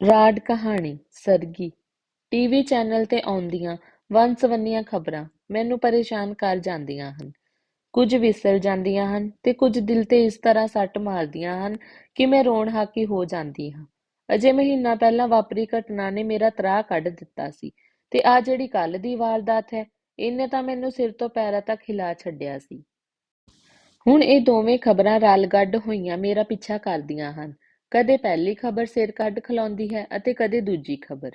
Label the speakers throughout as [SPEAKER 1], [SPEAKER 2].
[SPEAKER 1] Rod ਕਹਾਣੀ, Sargi. TV channel ਤੇ ਆਉਂਦੀਆਂ ਵੰਨ-ਸਵੰਨੀਆਂ ਖ਼ਬਰਾਂ ਮੈਨੂੰ ਪਰੇਸ਼ਾਨ ਕਰ ਜਾਂਦੀਆਂ ਹਨ। ਕੁਝ ਵਿਸਰ ਜਾਂਦੀਆਂ ਹਨ ਤੇ ਕੁਝ ਦਿਲ ਤੇ ਇਸ ਤਰ੍ਹਾਂ ਸੱਟ ਮਾਰਦੀਆਂ ਹਨ ਕਿ ਮੈਂ ਰੋਣ ਹਾਕੀ ਹੋ ਜਾਂਦੀ ਹਾਂ। ਅਜੇ ਮਹੀਨਾ ਪਹਿਲਾਂ ਵਾਪਰੀ ਘਟਨਾ ਨੇ ਮੇਰਾ ਤਰਾਹ ਕੱਢ ਦਿੱਤਾ ਸੀ ਤੇ ਆ ਜਿਹੜੀ ਕੱਲ ਦੀ ਵਾਰਦਾਤ ਹੈ, ਇਹਨੇ ਤਾਂ ਮੈਨੂੰ ਸਿਰ ਤੋਂ ਪੈਰਾਂ ਤੱਕ ਹਿਲਾ ਛੱਡਿਆ ਸੀ। ਹੁਣ ਇਹ ਦੋਵੇਂ ਖ਼ਬਰਾਂ ਰਲ-ਗੱਡ ਹੋਈਆਂ ਮੇਰਾ ਪਿੱਛਾ ਕਰਦੀਆਂ ਹਨ। ਕਦੇ ਪਹਿਲੀ ਖ਼ਬਰ ਸਿਰ ਕੱਢ ਖਲਾਉਂਦੀ ਹੈ ਅਤੇ ਕਦੇ ਦੂਜੀ ਖ਼ਬਰ।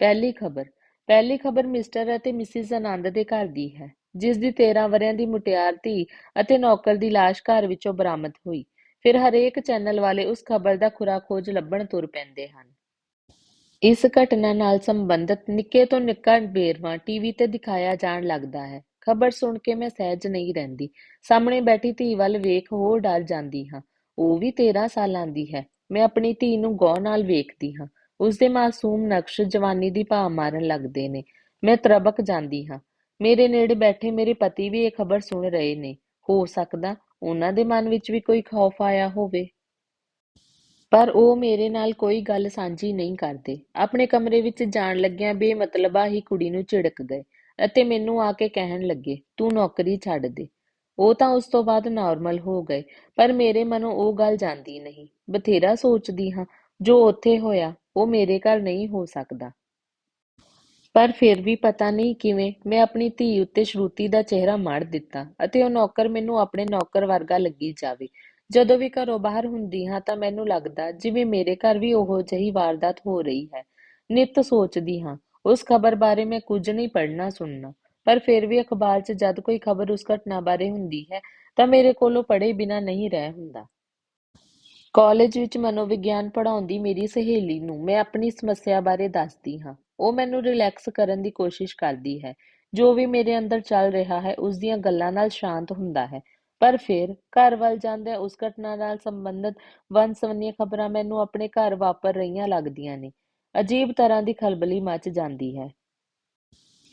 [SPEAKER 1] ਪਹਿਲੀ ਖ਼ਬਰ ਪਹਿਲੀ ਖ਼ਬਰ ਮਿਸਟਰ ਅਤੇ ਮਿਸਿਸ ਆਨੰਦ ਦੇ ਘਰ ਦੀ ਹੈ, ਜਿਸ ਦੀ 13 ਵਰਿਆਂ ਦੀ ਮੁਟਿਆਰ ਧੀ ਅਤੇ ਨੌਕਰ ਦੀ ਲਾਸ਼ ਘਰ ਵਿੱਚੋਂ ਬਰਾਮਦ ਹੋਈ। ਫਿਰ ਹਰੇਕ ਚੈਨਲ ਵਾਲੇ ਉਸ ਖ਼ਬਰ ਦਾ ਖੁਰਾ ਖੋਜ ਲੱਭਣ ਤੁਰ ਪੈਂਦੇ ਹਨ। ਇਸ ਘਟਨਾ ਨਾਲ ਸੰਬੰਧਿਤ ਨਿੱਕੇ ਤੋਂ ਨਿੱਕਾ ਵੇਰਵਾ ਟੀਵੀ ਤੇ ਦਿਖਾਇਆ ਜਾਣ ਲੱਗਦਾ ਹੈ। ਖ਼ਬਰ ਸੁਣ ਕੇ ਮੈਂ ਸਹਿਜ ਨਹੀਂ ਰਹਿੰਦੀ। ਸਾਹਮਣੇ ਬੈਠੀ ਧੀ ਵੱਲ ਵੇਖ ਹੋਰ ਡਰ ਜਾਂਦੀ ਹਾਂ। ਉਹ ਵੀ 13 ਸਾਲਾਂ ਦੀ ਹੈ। ਮੈਂ ਆਪਣੀ ਧੀ ਨੂੰ ਗੌਰ ਨਾਲ ਵੇਖਦੀ ਹਾਂ। ਉਸਦੇ ਮਾਸੂਮ ਨਕਸ਼ ਜਵਾਨੀ ਦੀ ਭਾਅ ਮਾਰਨ ਲੱਗਦੇ ਨੇ। ਮੈਂ ਤਰਬਕ ਜਾਂਦੀ ਹਾਂ। ਮੇਰੇ ਨੇੜੇ ਬੈਠੇ ਮੇਰੇ ਪਤੀ ਵੀ ਇਹ ਖਬਰ ਸੁਣ ਰਹੇ ਨੇ। ਹੋ ਸਕਦਾ ਉਹਨਾਂ ਦੇ ਮਨ ਵਿੱਚ ਵੀ ਕੋਈ ਖੌਫ ਆਇਆ ਹੋਵੇ। ਪਰ ਉਹ ਮੇਰੇ ਨਾਲ ਕੋਈ ਗੱਲ ਸਾਂਝੀ ਨਹੀਂ ਕਰਦੇ। ਆਪਣੇ ਕਮਰੇ ਵਿੱਚ ਜਾਣ ਲੱਗਿਆਂ ਬੇਮਤਲਬਾ ਹੀ ਕੁੜੀ ਨੂੰ ਝਿੜਕ ਗਏ ਅਤੇ ਮੈਨੂੰ ਆ ਕੇ ਕਹਿਣ ਲੱਗੇ, ਤੂੰ ਨੌਕਰੀ ਛੱਡ ਦੇ। ਉਹ ਤਾਂ ਉਸ ਤੋਂ ਬਾਅਦ ਨਾਰਮਲ ਹੋ ਗਏ, ਪਰ ਮੇਰੇ ਮਨੋਂ ਉਹ ਗੱਲ ਜਾਂਦੀ ਨਹੀਂ। ਬਥੇਰਾ ਸੋਚਦੀ ਹਾਂ, ਜੋ ਉੱਥੇ ਹੋਇਆ, ਉਹ ਮੇਰੇ ਘਰ ਨਹੀਂ ਹੋ ਸਕਦਾ। ਪਰ ਫਿਰ ਵੀ ਪਤਾ ਨਹੀਂ ਕਿਵੇਂ ਮੈਂ ਆਪਣੀ ਧੀ ਉੱਤੇ ਸ਼ਰੂਤੀ ਦਾ ਚਿਹਰਾ ਮੜ ਦਿੱਤਾ ਅਤੇ ਉਹ ਨੌਕਰ ਮੈਨੂੰ ਆਪਣੇ ਨੌਕਰ ਵਰਗਾ ਲੱਗੀ ਜਾਵੇ। ਜਦੋਂ ਵੀ ਘਰੋਂ ਬਾਹਰ ਹੁੰਦੀ ਹਾਂ ਤਾਂ ਮੈਨੂੰ ਲੱਗਦਾ ਜਿਵੇਂ ਮੇਰੇ ਘਰ ਵੀ ਉਹੋ ਜਿਹੀ ਵਾਰਦਾਤ ਹੋ ਰਹੀ ਹੈ। ਨਿੱਤ ਸੋਚਦੀ ਹਾਂ, ਉਸ ਖਬਰ ਬਾਰੇ ਮੈਂ ਕੁਝ ਨਹੀਂ ਪੜ੍ਹਨਾ ਸੁਣਨਾ ਪਰ ਫਿਰ ਵੀ ਅਖਬਾਰ 'ਚ ਜਦ ਕੋਈ ਖਬਰ ਉਸ ਘਟਨਾ ਬਾਰੇ ਹੁੰਦੀ ਹੈ, ਤਾਂ ਮੇਰੇ ਕੋਲੋਂ ਪੜ੍ਹੇ ਬਿਨਾਂ ਨਹੀਂ ਰਹਿ ਹੁੰਦਾ। ਕਾਲਜ ਵਿੱਚ ਮਨੋਵਿਗਿਆਨ ਪੜ੍ਹਾਉਂਦੀ ਮੇਰੀ ਸਹੇਲੀ ਨੂੰ ਮੈਂ ਆਪਣੀ ਸਮੱਸਿਆ ਬਾਰੇ ਦੱਸਦੀ ਹਾਂ। ਉਹ ਮੈਨੂੰ ਰਿਲੈਕਸ ਕਰਨ ਦੀ ਕੋਸ਼ਿਸ਼ ਕਰਦੀ ਹੈ। ਜੋ ਵੀ ਮੇਰੇ ਅੰਦਰ ਚੱਲ ਰਿਹਾ ਹੈ, ਉਸ ਦੀਆਂ ਗੱਲਾਂ ਨਾਲ ਸ਼ਾਂਤ ਹੁੰਦਾ ਹੈ। ਪਰ ਫਿਰ ਘਰ ਵੱਲ ਜਾਂਦੇ ਉਸ ਘਟਨਾ ਨਾਲ ਸੰਬੰਧਿਤ ਵੰਨ-ਸਵੰਨੀਆਂ ਖਬਰਾਂ ਮੈਨੂੰ ਆਪਣੇ ਘਰ ਵਾਪਰ ਰਹੀਆਂ ਲੱਗਦੀਆਂ ਨੇ। ਅਜੀਬ ਤਰ੍ਹਾਂ ਦੀ ਖਲਬਲੀ ਮਚ ਜਾਂਦੀ ਹੈ।